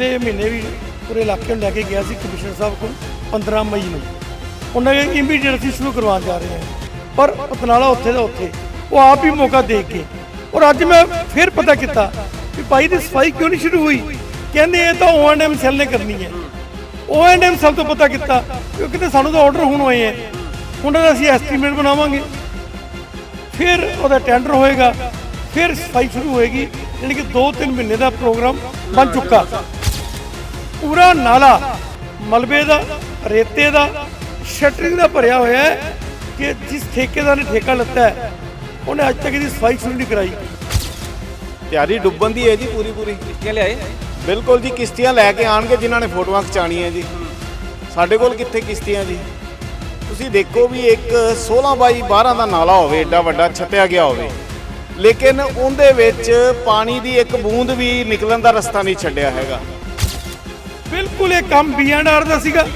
ਪਿਛਲੇ ਮਹੀਨੇ ਵੀ ਪੂਰੇ ਇਲਾਕੇ ਨੂੰ ਲੈ ਕੇ ਗਿਆ ਸੀ ਕਮਿਸ਼ਨਰ ਸਾਹਿਬ ਕੋਲ 15 ਮਈ ਨੂੰ। ਉਹਨਾਂ ਨੇ ਇਮੀਡੀਏਟ ਅਸੀਂ ਸ਼ੁਰੂ ਕਰਵਾਉਣ ਜਾ ਰਹੇ ਹਾਂ। ਪਰ ਪਤਨਾਲਾ ਉੱਥੇ ਦਾ ਉੱਥੇ, ਉਹ ਆਪ ਹੀ ਮੌਕਾ ਦੇ ਕੇ। ਔਰ ਅੱਜ ਮੈਂ ਫਿਰ ਪਤਾ ਕੀਤਾ ਕਿ ਭਾਈ ਦੀ ਸਫ਼ਾਈ ਕਿਉਂ ਨਹੀਂ ਸ਼ੁਰੂ ਹੋਈ? ਕਹਿੰਦੇ ਇਹ ਤਾਂ ਓਐਨਐਮ ਸੈੱਲ ਨੇ ਕਰਨੀ ਹੈ। ਓਐਨਐਮ ਸੈੱਲ ਤੋਂ ਪਤਾ ਕੀਤਾ ਕਿਉਂਕਿ ਤੇ ਸਾਨੂੰ ਤਾਂ ਆਰਡਰ ਹੁਣ ਹੋਏ ਹੈ। ਉਹਨਾਂ ਦਾ ਅਸੀਂ ਐਸਟੀਮੇਟ ਬਣਾਵਾਂਗੇ। ਫਿਰ ਉਹਦਾ ਟੈਂਡਰ ਹੋਏਗਾ। ਫਿਰ ਸਫ਼ਾਈ ਸ਼ੁਰੂ ਹੋਏਗੀ। ਯਾਨੀ ਕਿ 2-3 ਮਹੀਨੇ ਦਾ ਪ੍ਰੋਗਰਾਮ ਬਣ ਚੁੱਕਾ। ਪੂਰਾ ਨਾਲਾ ਮਲਬੇ ਦਾ ਰੇਤੇ ਦਾ ਸ਼ਟਰਿੰਗ ਦਾ ਭਰਿਆ ਹੋਇਆ ਹੈ ਕਿ ਜਿਸ ਠੇਕੇਦਾਰ ਨੇ ਠੇਕਾ ਲੱਤਾ ਹੈ ਉਹਨੇ ਅੱਜ ਤੱਕ ਇਹਦੀ ਸਫ਼ਾਈ ਸ਼ੁਰੂ ਨਹੀਂ ਕਰਾਈ। ਤਿਆਰੀ ਡੁੱਬਣ ਦੀ ਹੈ ਜੀ ਪੂਰੀ ਪੂਰੀ। ਕਿੱਥੇ ਲਿਆਏ ਬਿਲਕੁਲ ਜੀ ਕਿਸ਼ਤੀਆਂ ਲੈ ਕੇ ਆਣਗੇ ਜਿਨ੍ਹਾਂ ਨੇ ਫੋਟੋਆਂ ਖਿਚਾਣੀਆਂ ਜੀ। ਸਾਡੇ ਕੋਲ ਕਿੱਥੇ ਕਿਸ਼ਤੀਆਂ ਜੀ? ਤੁਸੀਂ ਦੇਖੋ ਵੀ ਇੱਕ 16 ਬਾਈ 12 ਦਾ ਨਾਲਾ ਹੋਵੇ ਏਡਾ ਵੱਡਾ ਛੱਤਿਆ ਗਿਆ ਹੋਵੇ। ਲੇਕਿਨ ਉਹਦੇ ਵਿੱਚ ਪਾਣੀ ਦੀ ਇੱਕ ਬੂੰਦ ਵੀ ਨਿਕਲਣ ਦਾ ਰਸਤਾ ਨਹੀਂ ਛੱਡਿਆ ਹੈਗਾ। ਬਿਲਕੁਲ ਇਹ ਕੰਮ ਬੀਐਨਆਰ ਦਾ ਸੀਗਾ।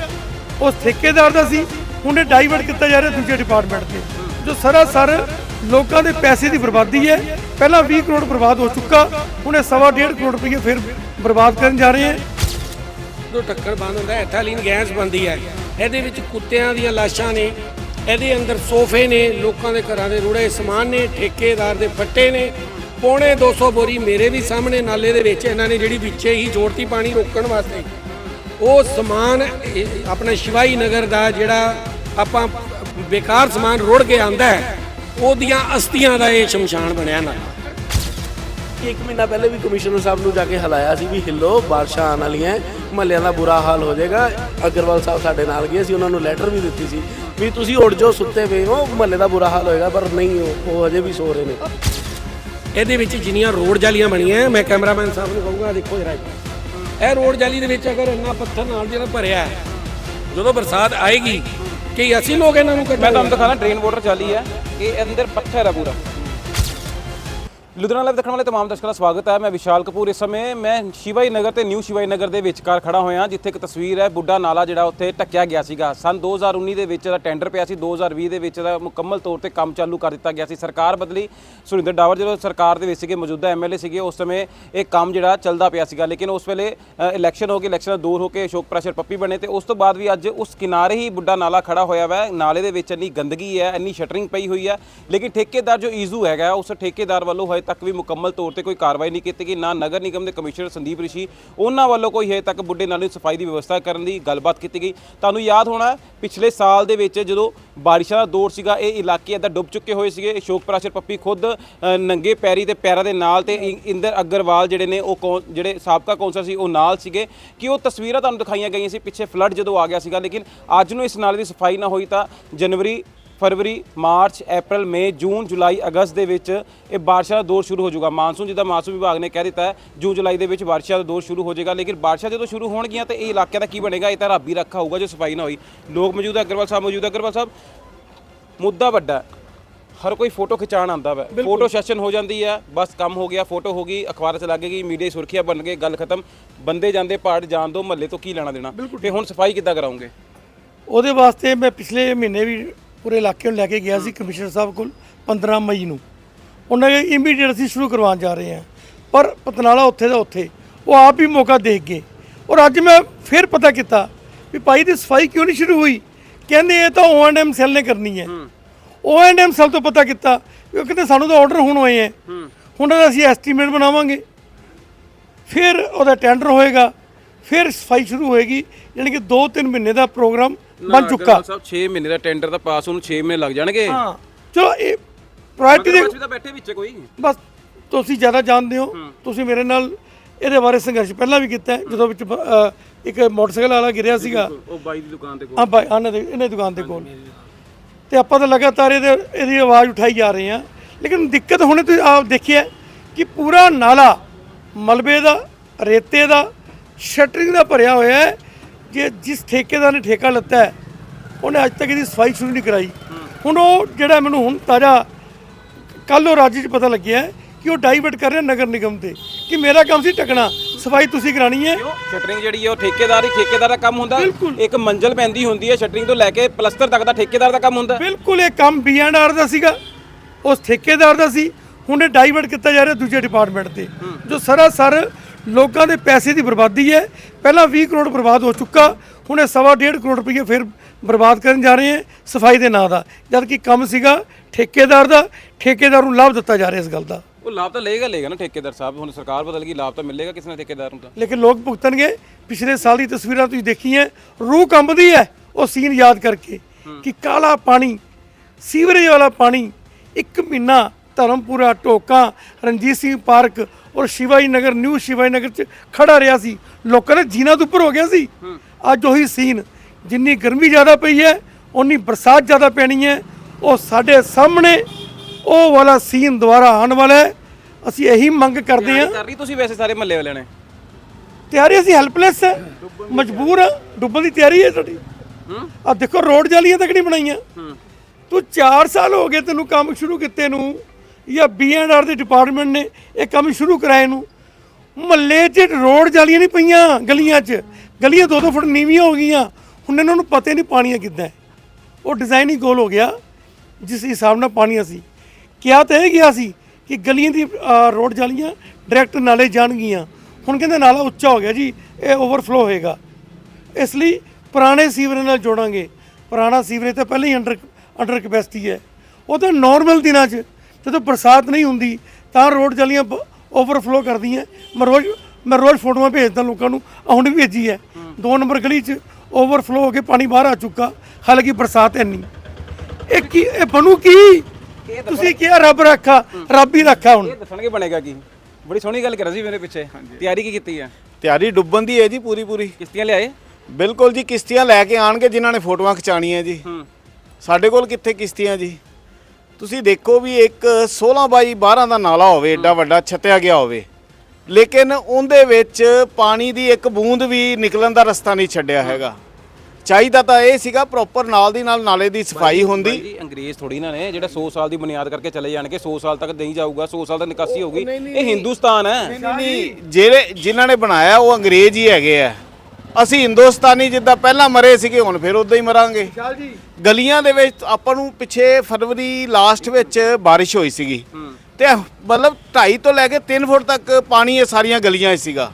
ਉਸ ਠੇਕੇਦਾਰ ਦਾ ਸੀ। ਹੁਣ ਇਹ ਡਾਈਵਰਟ ਕੀਤਾ ਜਾ ਰਿਹਾ ਦੂਜੇ ਡਿਪਾਰਟਮੈਂਟ ਤੇ। ਜੋ ਸਰਾਸਰ ਲੋਕਾਂ ਦੇ ਪੈਸੇ ਦੀ ਬਰਬਾਦੀ ਹੈ। ਪਹਿਲਾਂ 20 ਕਰੋੜ ਬਰਬਾਦ ਹੋ ਚੁੱਕਾ। ਹੁਣ ਇਹ ਸਵਾ ਡੇਢ ਕਰੋੜ ਰੁਪਏ ਫਿਰ ਬਰਬਾਦ ਕਰਨ ਜਾ ਰਹੇ ਹੈ। ਜਦੋਂ ਟੱਕਰ ਬੰਦ ਹੁੰਦਾ ਐਥਾਲੀਨ ਗੈਸ ਬਣਦੀ ਹੈ। ਇਹਦੇ ਵਿੱਚ ਕੁੱਤਿਆਂ ਦੀਆਂ ਲਾਸ਼ਾਂ ਨੇ, ਇਹਦੇ ਅੰਦਰ ਸੋਫੇ ਨੇ, ਲੋਕਾਂ ਦੇ ਘਰਾਂ ਦੇ ਰੁੜੇ ਸਮਾਨ ਨੇ, ਠੇਕੇਦਾਰ ਦੇ ਫੱਟੇ ਨੇ। ਪੌਣੇ 200 ਬੋਰੀ ਮੇਰੇ ਵੀ ਸਾਹਮਣੇ, ਨਾਲੇ ਦੇ ਵਿੱਚ ਇਹਨਾਂ ਨੇ ਜਿਹੜੀ ਵਿੱਚੇ ਹੀ ਜੋੜਤੀ ਪਾਣੀ ਰੋਕਣ ਵਾਸਤੇ ਉਹ ਸਮਾਨ ਆਪਣਾ ਸ਼ਿਵਾਈ ਨਗਰ ਦਾ ਜਿਹੜਾ ਆਪਾਂ ਬੇਕਾਰ ਸਮਾਨ ਰੁੜ ਕੇ ਆਂਦਾ ਹੈ ਉਹਦੀਆਂ ਅਸਤੀਆਂ ਦਾ ਇਹ ਸ਼ਮਸ਼ਾਨ ਬਣਿਆ ਨਾ। ਇੱਕ ਮਹੀਨਾ ਪਹਿਲੇ ਵੀ ਕਮਿਸ਼ਨਰ ਸਾਹਿਬ ਨੂੰ ਜਾ ਕੇ ਹਲਾਇਆ ਸੀ ਵੀ ਹਿੱਲੋ ਬਾਰਿਸ਼ਾਂ ਆਉਣ ਵਾਲੀਆਂ ਮਹੱਲਿਆਂ ਦਾ ਬੁਰਾ ਹਾਲ ਹੋ ਜਾਏਗਾ। ਅਗਰਵਾਲ ਸਾਹਿਬ ਸਾਡੇ ਨਾਲ ਗਏ ਸੀ ਉਹਨਾਂ ਨੂੰ ਲੈਟਰ ਵੀ ਦਿੱਤੀ ਸੀ ਵੀ ਤੁਸੀਂ ਉੱਡ ਜਾਓ ਸੁੱਤੇ ਪਏ ਹੋ ਮਹੱਲੇ ਦਾ ਬੁਰਾ ਹਾਲ ਹੋਏਗਾ ਪਰ ਨਹੀਂ ਉਹ ਉਹ ਅਜੇ ਵੀ ਸੋ ਰਹੇ ਨੇ। ਇਹਦੇ ਵਿੱਚ ਜਿੰਨੀਆਂ ਰੋਡ ਜਾਲੀਆਂ ਬਣੀਆਂ ਮੈਂ ਕੈਮਰਾਮੈਨ ਸਾਹਿਬ ਨੂੰ ਕਹੂੰਗਾ ਦੇਖੋ ਜਰਾ ਇਹ ਰੋਡ ਜਾਲੀ ਦੇ ਵਿੱਚ ਅਗਰ ਇੰਨਾ ਪੱਥਰ ਨਾਲ ਜਿਹੜਾ ਭਰਿਆ ਹੈ ਜਦੋਂ ਬਰਸਾਤ ਆਏਗੀ ਕਿ ਅਸੀਂ ਲੋਕ ਇਹਨਾਂ ਨੂੰ ਮੈਂ ਤੁਹਾਨੂੰ ਦਿਖਾਣਾ ਡਰੇਨ ਵਾਟਰ ਚਾਲੀ ਹੈ ਇਹ ਅੰਦਰ ਪੱਥਰ ਹੈ ਪੂਰਾ। ਲੁਧਿਆਣਾ ਲਾਈਵ ਦੇਖਣ ਵਾਲੇ तमाम ਦਰਸ਼ਕਾਂ ਦਾ ਸਵਾਗਤ ਹੈ ਮੈਂ ਵਿਸ਼ਾਲ ਕਪੂਰ ਇਸ ਸਮੇਂ ਮੈਂ ਸ਼ਿਵਾਈ ਨਗਰ ਤੇ ਨਿਊ ਸ਼ਿਵਾਈ ਨਗਰ ਦੇ ਵਿਚਕਾਰ ਖੜਾ ਹੋਇਆ ਜਿੱਥੇ ਇੱਕ ਤਸਵੀਰ ਹੈ ਬੁੱਢਾ ਨਾਲਾ ਜਿਹੜਾ ਉੱਥੇ ਟੱਕਿਆ ਗਿਆ ਸੀਗਾ ਸਨ 2019 ਦੇ ਵਿੱਚ ਦਾ ਟੈਂਡਰ ਪਿਆ ਸੀ 2020 ਦੇ ਵਿੱਚ ਦਾ ਮੁਕੰਮਲ ਤੌਰ ਤੇ ਕੰਮ ਚਾਲੂ ਕਰ ਦਿੱਤਾ ਗਿਆ ਸੀ ਸਰਕਾਰ ਬਦਲੀ ਸੁਰਿੰਦਰ ਡਾਵਰ ਜਦੋਂ ਸਰਕਾਰ ਦੇ ਵਿੱਚ ਸੀਗੇ ਮੌਜੂਦਾ ਐਮਐਲਏ ਸੀਗੇ ਉਸ ਸਮੇਂ ਇਹ ਕੰਮ ਜਿਹੜਾ ਚੱਲਦਾ ਪਿਆ ਸੀਗਾ ਲੇਕਿਨ ਉਸ ਵੇਲੇ ਇਲੈਕਸ਼ਨ ਹੋ ਗਏ ਇਲੈਕਸ਼ਨ ਦੂਰ ਹੋ ਕੇ ਅਸ਼ੋਕ ਪ੍ਰੈਸ਼ਰ ਪੱਪੀ ਬਣੇ ਤੇ ਉਸ ਤੋਂ ਬਾਅਦ ਵੀ ਅੱਜ ਉਸ ਕਿਨਾਰੇ ਹੀ ਬੁੱਢਾ ਨਾਲਾ ਖੜਾ ਹੋਇਆ ਵਾ ਨਾਲੇ ਦੇ ਵਿੱਚ ਇੰਨੀ ਗੰਦਗੀ ਹੈ ਇੰਨੀ ਸ਼ਟਰਿੰਗ ਪਈ ਹੋਈ ਹੈ ਲੇਕਿਨ ਠੇਕੇਦਾਰ ਜੋ ਈਜ਼ੂ ਹੈਗਾ ਉਸ ਠੇਕੇਦਾਰ ਵੱਲੋਂ ਹਜੇ ਤੱਕ ਵੀ ਮੁਕੰਮਲ ਤੌਰ ਤੇ ਕੋਈ ਕਾਰਵਾਈ ਨਹੀਂ ਕੀਤੀ ਗਈ, ਨਾ ਨਗਰ ਨਿਗਮ ਦੇ ਕਮਿਸ਼ਨਰ ਸੰਦੀਪ ਰਿਸ਼ੀ, ਉਹਨਾਂ ਵੱਲੋਂ ਕੋਈ ਹਜੇ ਤੱਕ ਬੁੱਢੇ ਨਾਲੇ ਦੀ ਸਫ਼ਾਈ ਦੀ ਵਿਵਸਥਾ ਕਰਨ ਦੀ ਗੱਲਬਾਤ ਕੀਤੀ ਗਈ। ਤੁਹਾਨੂੰ ਯਾਦ ਹੋਣਾ ਪਿਛਲੇ ਸਾਲ ਦੇ ਵਿੱਚ ਜਦੋਂ ਬਾਰਿਸ਼ਾਂ ਦਾ ਦੌਰ ਸੀਗਾ, ਇਹ ਇਲਾਕੇ ਇੱਦਾਂ ਡੁੱਬ ਚੁੱਕੇ ਹੋਏ ਸੀਗੇ। ਅਸ਼ੋਕ ਪ੍ਰਾਸ਼ਰ ਪੱਪੀ ਖੁਦ ਨੰਗੇ ਪੈਰੀ ਤੇ ਪੈਰਾਂ ਦੇ ਨਾਲ ਤੇ ਇੰਦਰ ਅਗਰਵਾਲ ਜਿਹੜੇ ਨੇ, ਉਹ ਕੌਂ- ਜਿਹੜੇ ਸਾਬਕਾ ਕੌਂਸਲ ਸੀ, ਉਹ ਨਾਲ ਸੀਗੇ। ਕਿ ਉਹ ਤਸਵੀਰਾਂ ਤੁਹਾਨੂੰ ਦਿਖਾਈਆਂ ਗਈਆਂ ਸੀ ਪਿੱਛੇ ਫਲੱਡ ਜਦੋਂ ਆ ਗਿਆ ਸੀਗਾ, ਲੇਕਿਨ ਅੱਜ ਨੂੰ ਇਸ ਨਾਲੇ ਦੀ ਸਫ਼ਾਈ ਨਾ ਹੋਈ ਤਾਂ ਜਨਵਰੀ ਫਰਵਰੀ ਮਾਰਚ ਅਪ੍ਰੈਲ ਮਈ ਜੂਨ ਜੁਲਾਈ ਅਗਸਤ ਦੇ ਵਿੱਚ ਇਹ ਬਾਰਿਸ਼ਾਂ ਦਾ ਦੌਰ ਸ਼ੁਰੂ ਹੋ ਜਾਊਗਾ। ਮਾਨਸੂਨ ਜਿੱਦਾਂ ਮਾਨਸੂਨ ਵਿਭਾਗ ਨੇ ਕਹਿ ਦਿੱਤਾ ਹੈ ਜੂਨ ਜੁਲਾਈ ਦੇ ਵਿੱਚ ਬਾਰਿਸ਼ਾਂ ਦਾ ਦੌਰ ਸ਼ੁਰੂ ਹੋ ਜਾਏਗਾ ਲੇਕਿਨ ਬਾਰਿਸ਼ਾਂ ਜਦੋਂ ਸ਼ੁਰੂ ਹੋਣਗੀਆਂ ਤੇ ਇਹ ਇਲਾਕੇ ਦਾ ਕੀ ਬਣੇਗਾ ਇਹ ਤਾਂ ਰੱਬ ਹੀ ਰੱਖਾ ਹੋਊਗਾ ਜੇ ਸਫ਼ਾਈ ਨਾ ਹੋਈ। ਲੋਕ ਮੌਜੂਦ ਅਗਰਵਾਲ ਸਾਹਿਬ ਮੌਜੂਦ ਅਗਰਵਾਲ ਸਾਹਿਬ ਮੁੱਦਾ ਵੱਡਾ। ਹਰ ਕੋਈ ਫੋਟੋ ਖਿਚਾਣ ਆਂਦਾ ਵਾ। ਫੋਟੋ ਸੈਸ਼ਨ ਹੋ ਜਾਂਦੀ ਹੈ ਬਸ ਕੰਮ ਹੋ ਗਿਆ ਫੋਟੋ ਹੋ ਗਈ ਅਖਬਾਰ 'ਚ ਲੱਗੇਗੀ ਮੀਡੀਆ ਸੁਰਖੀਆਂ ਬਣ ਗਏ ਗੱਲ ਖਤਮ। ਬੰਦੇ ਜਾਂਦੇ ਪਹਾੜ ਜਾਣ ਦੋ ਮਹੱਲੇ ਤੋਂ ਕੀ ਲੈਣਾ ਦੇਣਾ? ਤੇ ਹੁਣ ਸਫ਼ਾਈ ਕਿੱਦਾਂ ਕਰਾਉਂਗੇ ਉਹਦੇ ਵਾਸਤੇ ਮੈਂ ਪਿਛਲੇ ਮਹੀਨੇ ਵੀ ਪੂਰੇ ਇਲਾਕੇ ਨੂੰ ਲੈ ਕੇ ਗਿਆ ਸੀ ਕਮਿਸ਼ਨਰ ਸਾਹਿਬ ਕੋਲ 15 ਮਈ ਨੂੰ। ਉਹਨਾਂ ਨੇ ਇਮੀਡੀਏਟ ਅਸੀਂ ਸ਼ੁਰੂ ਕਰਵਾਉਣ ਜਾ ਰਹੇ ਹਾਂ। ਪਰ ਪਤਨਾਲਾ ਉੱਥੇ ਦਾ ਉੱਥੇ। ਉਹ ਆਪ ਹੀ ਮੌਕਾ ਦੇਖ ਗਏ। ਔਰ ਅੱਜ ਮੈਂ ਫਿਰ ਪਤਾ ਕੀਤਾ ਵੀ ਭਾਈ ਦੀ ਸਫ਼ਾਈ ਕਿਉਂ ਨਹੀਂ ਸ਼ੁਰੂ ਹੋਈ? ਕਹਿੰਦੇ ਇਹ ਤਾਂ ਓਐਨਐਮ ਸੈੱਲ ਨੇ ਕਰਨੀ ਹੈ। ਓਐਨਐਮ ਸੈੱਲ ਤੋਂ ਪਤਾ ਕੀਤਾ ਕਿਉਂਕਿ ਤੇ ਸਾਨੂੰ ਤਾਂ ਆਰਡਰ ਹੁਣ ਹੋਏ ਹੈ। ਹੁਣ ਦਾ ਅਸੀਂ ਐਸਟੀਮੇਟ ਬਣਾਵਾਂਗੇ। ਫਿਰ ਉਹਦਾ ਟੈਂਡਰ ਹੋਏਗਾ। ਫਿਰ ਸਫ਼ਾਈ ਸ਼ੁਰੂ ਹੋਏਗੀ। ਯਾਨੀ ਕਿ 2-3 ਮਹੀਨੇ ਦਾ ਪ੍ਰੋਗਰਾਮ ਬਣ ਚੁੱਕਾ। ਸਾਹਿਬ 6 ਮਹੀਨੇ ਦਾ ਟੈਂਡਰ ਦਾ ਪਾਸ ਉਹਨੂੰ 6 ਮਹੀਨੇ ਲੱਗ ਜਾਣਗੇ। ਹਾਂ ਚਲੋ ਇਹ ਪ੍ਰਾਇੋਰਟੀ ਦੇ ਤਾਂ ਬੈਠੇ ਵਿੱਚ ਕੋਈ। ਬਸ ਤੁਸੀਂ ਜ਼ਿਆਦਾ ਜਾਣਦੇ ਹੋ। ਤੁਸੀਂ ਮੇਰੇ ਨਾਲ ਇਹਦੇ ਬਾਰੇ ਸੰਘਰਸ਼ ਪਹਿਲਾਂ ਵੀ ਕੀਤਾ ਹੈ, ਜਦੋਂ ਵਿੱਚ ਇੱਕ ਮੋਟਰਸਾਈਕਲ ਵਾਲਾ ਗਿਰਿਆ ਸੀਗਾ। ਉਹ ਬਾਈ ਦੀ ਦੁਕਾਨ ਤੇ ਆ ਬਾਈ ਆਨੇ ਦੇ ਇਹਨੇ ਦੁਕਾਨ ਦੇ ਕੋਲ। ਤੇ ਆਪਾਂ ਤਾਂ ਲਗਾਤਾਰ ਇਹਦੇ ਇਹਦੀ ਆਵਾਜ਼ ਉਠਾਈ ਜਾ ਰਹੇ ਹਾਂ। ਲੇਕਿਨ ਦਿੱਕਤ ਹੁਣੇ ਤੁਸੀਂ ਆਪ ਦੇਖਿਆ ਕਿ ਪੂਰਾ ਨਾਲਾ ਮਲਬੇ ਦਾ ਰੇਤੇ ਦਾ ਸ਼ਟਰਿੰਗ ਦਾ ਭਰਿਆ ਹੋਇਆ ਹੈ। ਕਿ ਜਿਸ ਠੇਕੇਦਾਰ ਨੇ ਠੇਕਾ ਲੱਤਾ ਹੈ ਉਹਨੇ ਅੱਜ ਤੱਕ ਇਹਦੀ ਸਫ਼ਾਈ ਸ਼ੁਰੂ ਨਹੀਂ ਕਰਾਈ। ਹੁਣ ਉਹ ਜਿਹੜਾ ਮੈਨੂੰ ਹੁਣ ਤਾਜ਼ਾ ਕੱਲ ਉਹ ਰਾਜੀ ਚ ਪਤਾ ਲੱਗਿਆ ਕਿ ਉਹ ਡਾਈਵਰਟ ਕਰ ਰਿਹਾ ਨਗਰ ਨਿਗਮ ਤੇ ਕਿ ਮੇਰਾ ਕੰਮ ਸੀ ਟਕਣਾ ਸਫ਼ਾਈ ਤੁਸੀਂ ਕਰਾਣੀ ਹੈ। ਸ਼ਟਰਿੰਗ ਜਿਹੜੀ ਹੈ ਉਹ ਠੇਕੇਦਾਰ ਹੀ ਠੇਕੇਦਾਰ ਦਾ ਕੰਮ ਹੁੰਦਾ। ਇੱਕ ਮੰਜ਼ਲ ਪੈਂਦੀ ਹੁੰਦੀ ਹੈ ਸ਼ਟਰਿੰਗ ਤੋਂ ਲੈ ਕੇ ਪਲਸਤਰ ਤੱਕ ਦਾ ਠੇਕੇਦਾਰ ਦਾ ਕੰਮ ਹੁੰਦਾ। ਬਿਲਕੁਲ ਇਹ ਕੰਮ ਬੀਐਨਆਰ ਦਾ ਸੀਗਾ। ਉਸ ਠੇਕੇਦਾਰ ਦਾ ਸੀ। ਹੁਣ ਇਹ ਡਾਈਵਰਟ ਕੀਤਾ ਜਾ ਰਿਹਾ ਦੂਜੇ ਡਿਪਾਰਟਮੈਂਟ ਤੇ। ਜੋ ਸਰਾਸਰ ਲੋਕਾਂ ਦੇ ਪੈਸੇ ਦੀ ਬਰਬਾਦੀ ਹੈ। ਪਹਿਲਾਂ 20 ਕਰੋੜ ਬਰਬਾਦ ਹੋ ਚੁੱਕਾ ਹੁਣ ਇਹ ਸਵਾ ਡੇਢ ਕਰੋੜ ਰੁਪਏ ਫਿਰ ਬਰਬਾਦ ਕਰਨ ਜਾ ਰਹੇ ਹੈ ਸਫ਼ਾਈ ਦੇ ਨਾਂ ਦਾ। ਜਦ ਕਿ ਕੰਮ ਸੀਗਾ ਠੇਕੇਦਾਰ ਦਾ ਠੇਕੇਦਾਰ ਨੂੰ ਲਾਭ ਦਿੱਤਾ ਜਾ ਰਿਹਾ ਇਸ ਗੱਲ ਦਾ। ਉਹ ਲਾਭ ਤਾਂ ਲਏਗਾ ਲਏਗਾ ਨਾ ਠੇਕੇਦਾਰ ਸਾਹਿਬ। ਹੁਣ ਸਰਕਾਰ ਬਦਲ ਗਈ ਲਾਭ ਤਾਂ ਮਿਲੇਗਾ ਕਿਸੇ ਨਾ ਠੇਕੇਦਾਰ ਨੂੰ ਤਾਂ। ਲੇਕਿਨ ਲੋਕ ਭੁਗਤਣਗੇ। ਪਿਛਲੇ ਸਾਲ ਦੀ ਤਸਵੀਰਾਂ ਤੁਸੀਂ ਦੇਖੀਆਂ ਰੂਹ ਕੰਬਦੀ ਹੈ ਉਹ ਸੀਨ ਯਾਦ ਕਰਕੇ ਕਿ ਕਾਲਾ ਪਾਣੀ ਸੀਵਰੇਜ ਵਾਲਾ ਪਾਣੀ ਇੱਕ ਮਹੀਨਾ ਧਰਮਪੁਰਾ ਟੋਕਾ ਰਣਜੀਤ ਸਿੰਘ ਪਾਰਕ ਔਰ ਸ਼ਿਵਾਈ ਨਗਰ ਨਿਊ ਸ਼ਿਵਾਈ ਨਗਰ ਚ ਖੜਾ ਰਿਹਾ ਸੀ। ਲੋਕਾਂ ਨੇ ਜੀਨਾ ਤੋਂ ਉੱਪਰ ਹੋ ਗਿਆ ਸੀ। ਅੱਜ ਉਹੀ ਸੀਨ ਜਿੰਨੀ ਗਰਮੀ ਜ਼ਿਆਦਾ ਪਈ ਹੈ ਉਨੀ ਬਰਸਾਤ ਜ਼ਿਆਦਾ ਪੈਣੀ ਹੈ। ਉਹ ਸਾਡੇ ਸਾਹਮਣੇ ਉਹ ਵਾਲਾ ਸੀਨ ਦੁਬਾਰਾ ਆਉਣ ਵਾਲਾ ਹੈ। ਅਸੀਂ ਇਹੀ ਮੰਗ ਕਰਦੇ ਹਾਂ। ਕਰ ਰਹੀ ਤੁਸੀਂ ਵੈਸੇ ਸਾਰੇ ਮਹੱਲੇ ਵਾਲਿਆਂ ਨੇ? ਤਿਆਰੀ ਅਸੀਂ ਹੈਲਪਲੈਸ ਹੈ। ਮਜਬੂਰ ਆ ਡੁੱਬਣ ਦੀ ਤਿਆਰੀ ਹੈ ਸਾਡੀ। ਆ ਦੇਖੋ ਰੋਡ ਜਾਲੀਆਂ ਤੱਕ ਨਹੀਂ ਬਣਾਈਆਂ। ਤੂੰ 4 ਸਾਲ ਹੋ ਗਏ ਤੈਨੂੰ ਕੰਮ ਸ਼ੁਰੂ ਕੀਤੇ ਨੂੰ। ਜਾਂ ਬੀਐਨਆਰ ਦੇ ਡਿਪਾਰਟਮੈਂਟ ਨੇ ਇਹ ਕੰਮ ਸ਼ੁਰੂ ਕਰਾਏ ਨੂੰ ਮਹੱਲੇ 'ਚ ਰੋਡ ਜਾਲੀਆਂ ਨਹੀਂ ਪਈਆਂ ਗਲੀਆਂ 'ਚ। ਗਲੀਆਂ ਦੋ ਦੋ ਫੁੱਟ ਨੀਵੀਆਂ ਹੋ ਗਈਆਂ। ਹੁਣ ਇਹਨਾਂ ਨੂੰ ਪਤਾ ਨਹੀਂ ਪਾਣੀਆਂ ਕਿੱਦਾਂ। ਉਹ ਡਿਜ਼ਾਈਨ ਹੀ ਗੋਲ ਹੋ ਗਿਆ, ਜਿਸ ਹਿਸਾਬ ਨਾਲ ਪਾਣੀਆਂ ਸੀ। ਕਿਹਾ ਤਾਂ ਇਹ ਗਿਆ ਸੀ ਕਿ ਗਲੀਆਂ ਦੀ ਰੋਡ ਜਾਲੀਆਂ ਡਾਇਰੈਕਟ ਨਾਲੇ ਜਾਣਗੀਆਂ। ਹੁਣ ਕਹਿੰਦੇ ਨਾਲਾ ਉੱਚਾ ਹੋ ਗਿਆ ਜੀ, ਇਹ ਓਵਰਫਲੋ ਹੋਏਗਾ। ਇਸ ਲਈ ਪੁਰਾਣੇ ਸੀਵਰੇਜ ਨਾਲ ਜੋੜਾਂਗੇ। ਪੁਰਾਣਾ ਸੀਵਰੇਜ ਤਾਂ ਪਹਿਲਾਂ ਹੀ ਅੰਡਰ ਅੰਡਰ ਕਪੈਸਿਟੀ ਹੈ। ਉਹ ਤਾਂ ਨਾਰਮਲ ਦਿਨਾਂ 'ਚ ਜਦੋਂ ਬਰਸਾਤ ਨਹੀਂ ਹੁੰਦੀ ਤਾਂ ਰੋਡ ਜਾਲੀਆਂ ਓਵਰਫਲੋ ਕਰਦੀਆਂ। ਮੈਂ ਰੋਜ਼ ਮੈਂ ਰੋਜ਼ ਫੋਟੋਆਂ ਭੇਜਦਾ ਲੋਕਾਂ ਨੂੰ ਹੁਣ ਵੀ ਭੇਜੀ ਹੈ। ਦੋ ਨੰਬਰ ਗਲੀ 'ਚ ਓਵਰਫਲੋ ਹੋ ਕੇ ਪਾਣੀ ਬਾਹਰ ਆ ਚੁੱਕਾ ਹਾਲਾਂਕਿ ਬਰਸਾਤ ਹੈ ਨਹੀਂ। ਇਹ ਕੀ ਇਹ ਬਣੂ ਕੀ? ਤੁਸੀਂ ਕਿਹਾ ਰੱਬ ਰੱਖਾ ਰੱਬ ਹੀ ਰੱਖਾ ਹੁਣ। ਇਹ ਦੱਸਣਗੇ ਬਣੇਗਾ ਕੀ? ਬੜੀ ਸੋਹਣੀ ਗੱਲ ਕਰ ਰਹੀ ਸੀ ਮੇਰੇ ਪਿੱਛੇ। ਤਿਆਰੀ ਕੀ ਕੀਤੀ ਹੈ? ਤਿਆਰੀ ਡੁੱਬਣ ਦੀ ਹੈ ਜੀ ਪੂਰੀ ਪੂਰੀ। ਕਿਸ਼ਤੀਆਂ ਲਿਆਏ? ਬਿਲਕੁਲ ਜੀ ਕਿਸ਼ਤੀਆਂ ਲੈ ਕੇ ਆਣਗੇ ਜਿਨ੍ਹਾਂ ਨੇ ਫੋਟੋਆਂ ਖਿਚਾਣੀਆਂ ਜੀ। ਸਾਡੇ ਕੋਲ ਕਿੱਥੇ ਕਿਸ਼ਤੀਆਂ ਜੀ? ਤੁਸੀਂ ਦੇਖੋ ਵੀ ਇੱਕ 16 ਬਾਈ 12 ਦਾ ਨਾਲਾ ਹੋਵੇ ਏਡਾ ਵੱਡਾ ਛੱਤਿਆ ਗਿਆ ਹੋਵੇ ਲੇਕਿਨ ਉਹਦੇ ਵਿੱਚ ਪਾਣੀ ਦੀ ਇੱਕ ਬੂੰਦ ਵੀ ਨਿਕਲਣ ਦਾ ਰਸਤਾ ਨਹੀਂ ਛੱਡਿਆ ਹੈਗਾ। ਚਾਹੀਦਾ ਤਾਂ ਇਹ ਸੀਗਾ ਪ੍ਰੋਪਰ ਨਾਲ ਦੀ ਨਾਲ ਨਾਲੇ ਦੀ ਸਫ਼ਾਈ ਹੁੰਦੀ। ਜੀ ਅੰਗਰੇਜ਼ ਥੋੜੀ ਨਾ ਨੇ ਜਿਹੜਾ 100 ਸਾਲ ਦੀ ਬੁਨਿਆਦ ਕਰਕੇ ਚਲੇ ਜਾਣਗੇ 100 ਸਾਲ ਤੱਕ ਨਹੀਂ ਜਾਊਗਾ 100 ਸਾਲ ਤੱਕ ਨਿਕਾਸੀ ਹੋਊਗੀ। ਇਹ ਹਿੰਦੁਸਤਾਨ ਹੈ। ਨਹੀਂ। ਜਿਹੜੇ ਜਿਨ੍ਹਾਂ ਨੇ ਬਣਾਇਆ ਉਹ ਅੰਗਰੇਜ਼ ਹੀ ਹੈਗੇ ਆ। ਅਸੀਂ ਹਿੰਦੁਸਤਾਨੀ ਜਿੱਦਾਂ ਪਹਿਲਾਂ ਮਰੇ ਸੀਗੇ ਹੁਣ ਫਿਰ ਉਦਾਂ ਹੀ ਮਰਾਂਗੇ। ਗਲੀਆਂ ਦੇ ਵਿੱਚ ਆਪਾਂ ਨੂੰ ਪਿੱਛੇ ਫਰਵਰੀ ਲਾਸਟ ਵਿੱਚ ਬਾਰਿਸ਼ ਹੋਈ ਸੀਗੀ। ਤੇ ਮਤਲਬ 2.5 ਤੋਂ ਲੈ ਕੇ 3 ਫੁੱਟ ਤੱਕ ਪਾਣੀ ਇਹ ਸਾਰੀਆਂ ਗਲੀਆਂ 'ਚ ਸੀਗਾ।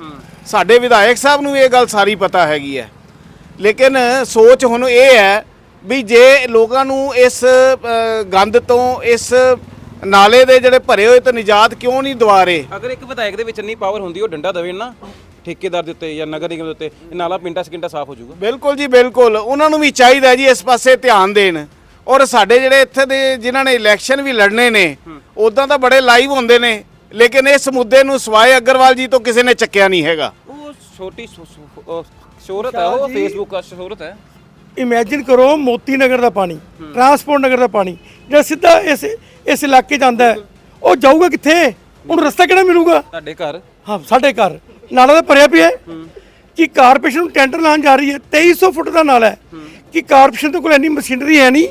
ਸਾਡੇ ਵਿਧਾਇਕ ਸਾਹਿਬ ਨੂੰ ਇਹ ਗੱਲ ਸਾਰੀ ਪਤਾ ਹੈਗੀ ਹੈ। ਲੇਕਿਨ ਸੋਚ ਹੁਣ ਇਹ ਹੈ ਵੀ ਜੇ ਲੋਕਾਂ ਨੂੰ ਇਸ ਗੰਦ ਤੋਂ ਇਸ ਨਾਲੇ ਦੇ ਜਿਹੜੇ ਭਰੇ ਹੋਏ ਤੋਂ ਨਿਜਾਤ ਕਿਉਂ ਨਹੀਂ ਦਵਾ ਰਹੇ? ਅਗਰ ਇੱਕ ਵਿਧਾਇਕ ਦੇ ਵਿੱਚ ਇੰਨੀ ਪਾਵਰ ਹੁੰਦੀ ਉਹ ਡੰਡਾ ਦਵੇ ਨਾ। ਠੇਕੇਦਾਰ ਦੇ ਉੱਤੇ ਜਾਂ ਨਗਰ ਨਿਗਮ ਦੇ ਉੱਤੇ ਇਹ ਨਾਲਾ ਪਿੰਟਾ ਸਕਿੰਟਾ ਸਾਫ਼ ਹੋ ਜਾਊਗਾ। ਬਿਲਕੁਲ ਜੀ ਬਿਲਕੁਲ। ਉਹਨਾਂ ਨੂੰ ਵੀ ਚਾਹੀਦਾ ਜੀ ਇਸ ਪਾਸੇ ਧਿਆਨ ਦੇਣ। ਔਰ ਸਾਡੇ ਜਿਹੜੇ ਇੱਥੇ ਦੇ ਜਿਨ੍ਹਾਂ ਨੇ ਇਲੈਕਸ਼ਨ ਵੀ ਲੜਨੇ ਨੇ ਉਦਾਂ ਤਾਂ ਬੜੇ ਲਾਈਵ ਹੁੰਦੇ ਨੇ ਲੇਕਿਨ ਇਸ ਮੁੱਦੇ ਨੂੰ ਸਵਾਏ ਅਗਰਵਾਲ ਜੀ ਤੋਂ ਕਿਸੇ ਨੇ ਚੱਕਿਆ ਨਹੀਂ ਹੈਗਾ। ਉਹ ਛੋਟੀ ਸ਼ੋ- ਸ਼ੋ- ਉਹ ਸ਼ੋਹਰਤ ਹੈ ਉਹ ਫੇਸਬੁੱਕ ਦਾ ਸ਼ੋਹਰਤ ਹੈ। ਇਮੇਜਿਨ ਕਰੋ ਮੋਤੀ ਨਗਰ ਦਾ ਪਾਣੀ ਟਰਾਂਸਪੋਰਟ ਨਗਰ ਦਾ ਪਾਣੀ ਜਿਹੜਾ ਸਿੱਧਾ ਇਸ ਇਸ ਇਲਾਕੇ ਹੈ ਉਹ ਜਾਊਗਾ ਕਿੱਥੇ? ਉਹਨੂੰ ਰਸਤਾ ਕਿਹੜਾ ਮਿਲੂਗਾ? ਤੁਹਾਡੇ ਘਰ? ਹਾਂ ਸਾਡੇ ਘਰ। ਨਾਲਾ ਤਾਂ ਭਰਿਆ ਪਿਆ ਹੈ। ਕਿ ਕਾਰਪੋਰੇਸ਼ਨ ਨੂੰ ਟੈਂਡਰ ਲਾਉਣ ਜਾ ਰਹੀ ਹੈ 2300 ਫੁੱਟ ਦਾ ਨਾਲਾ ਹੈ। ਕਿ ਕਾਰਪੋਰੇਸ਼ਨ ਦੇ ਕੋਲ ਇੰਨੀ ਮਸ਼ੀਨਰੀ ਹੈ ਨਹੀਂ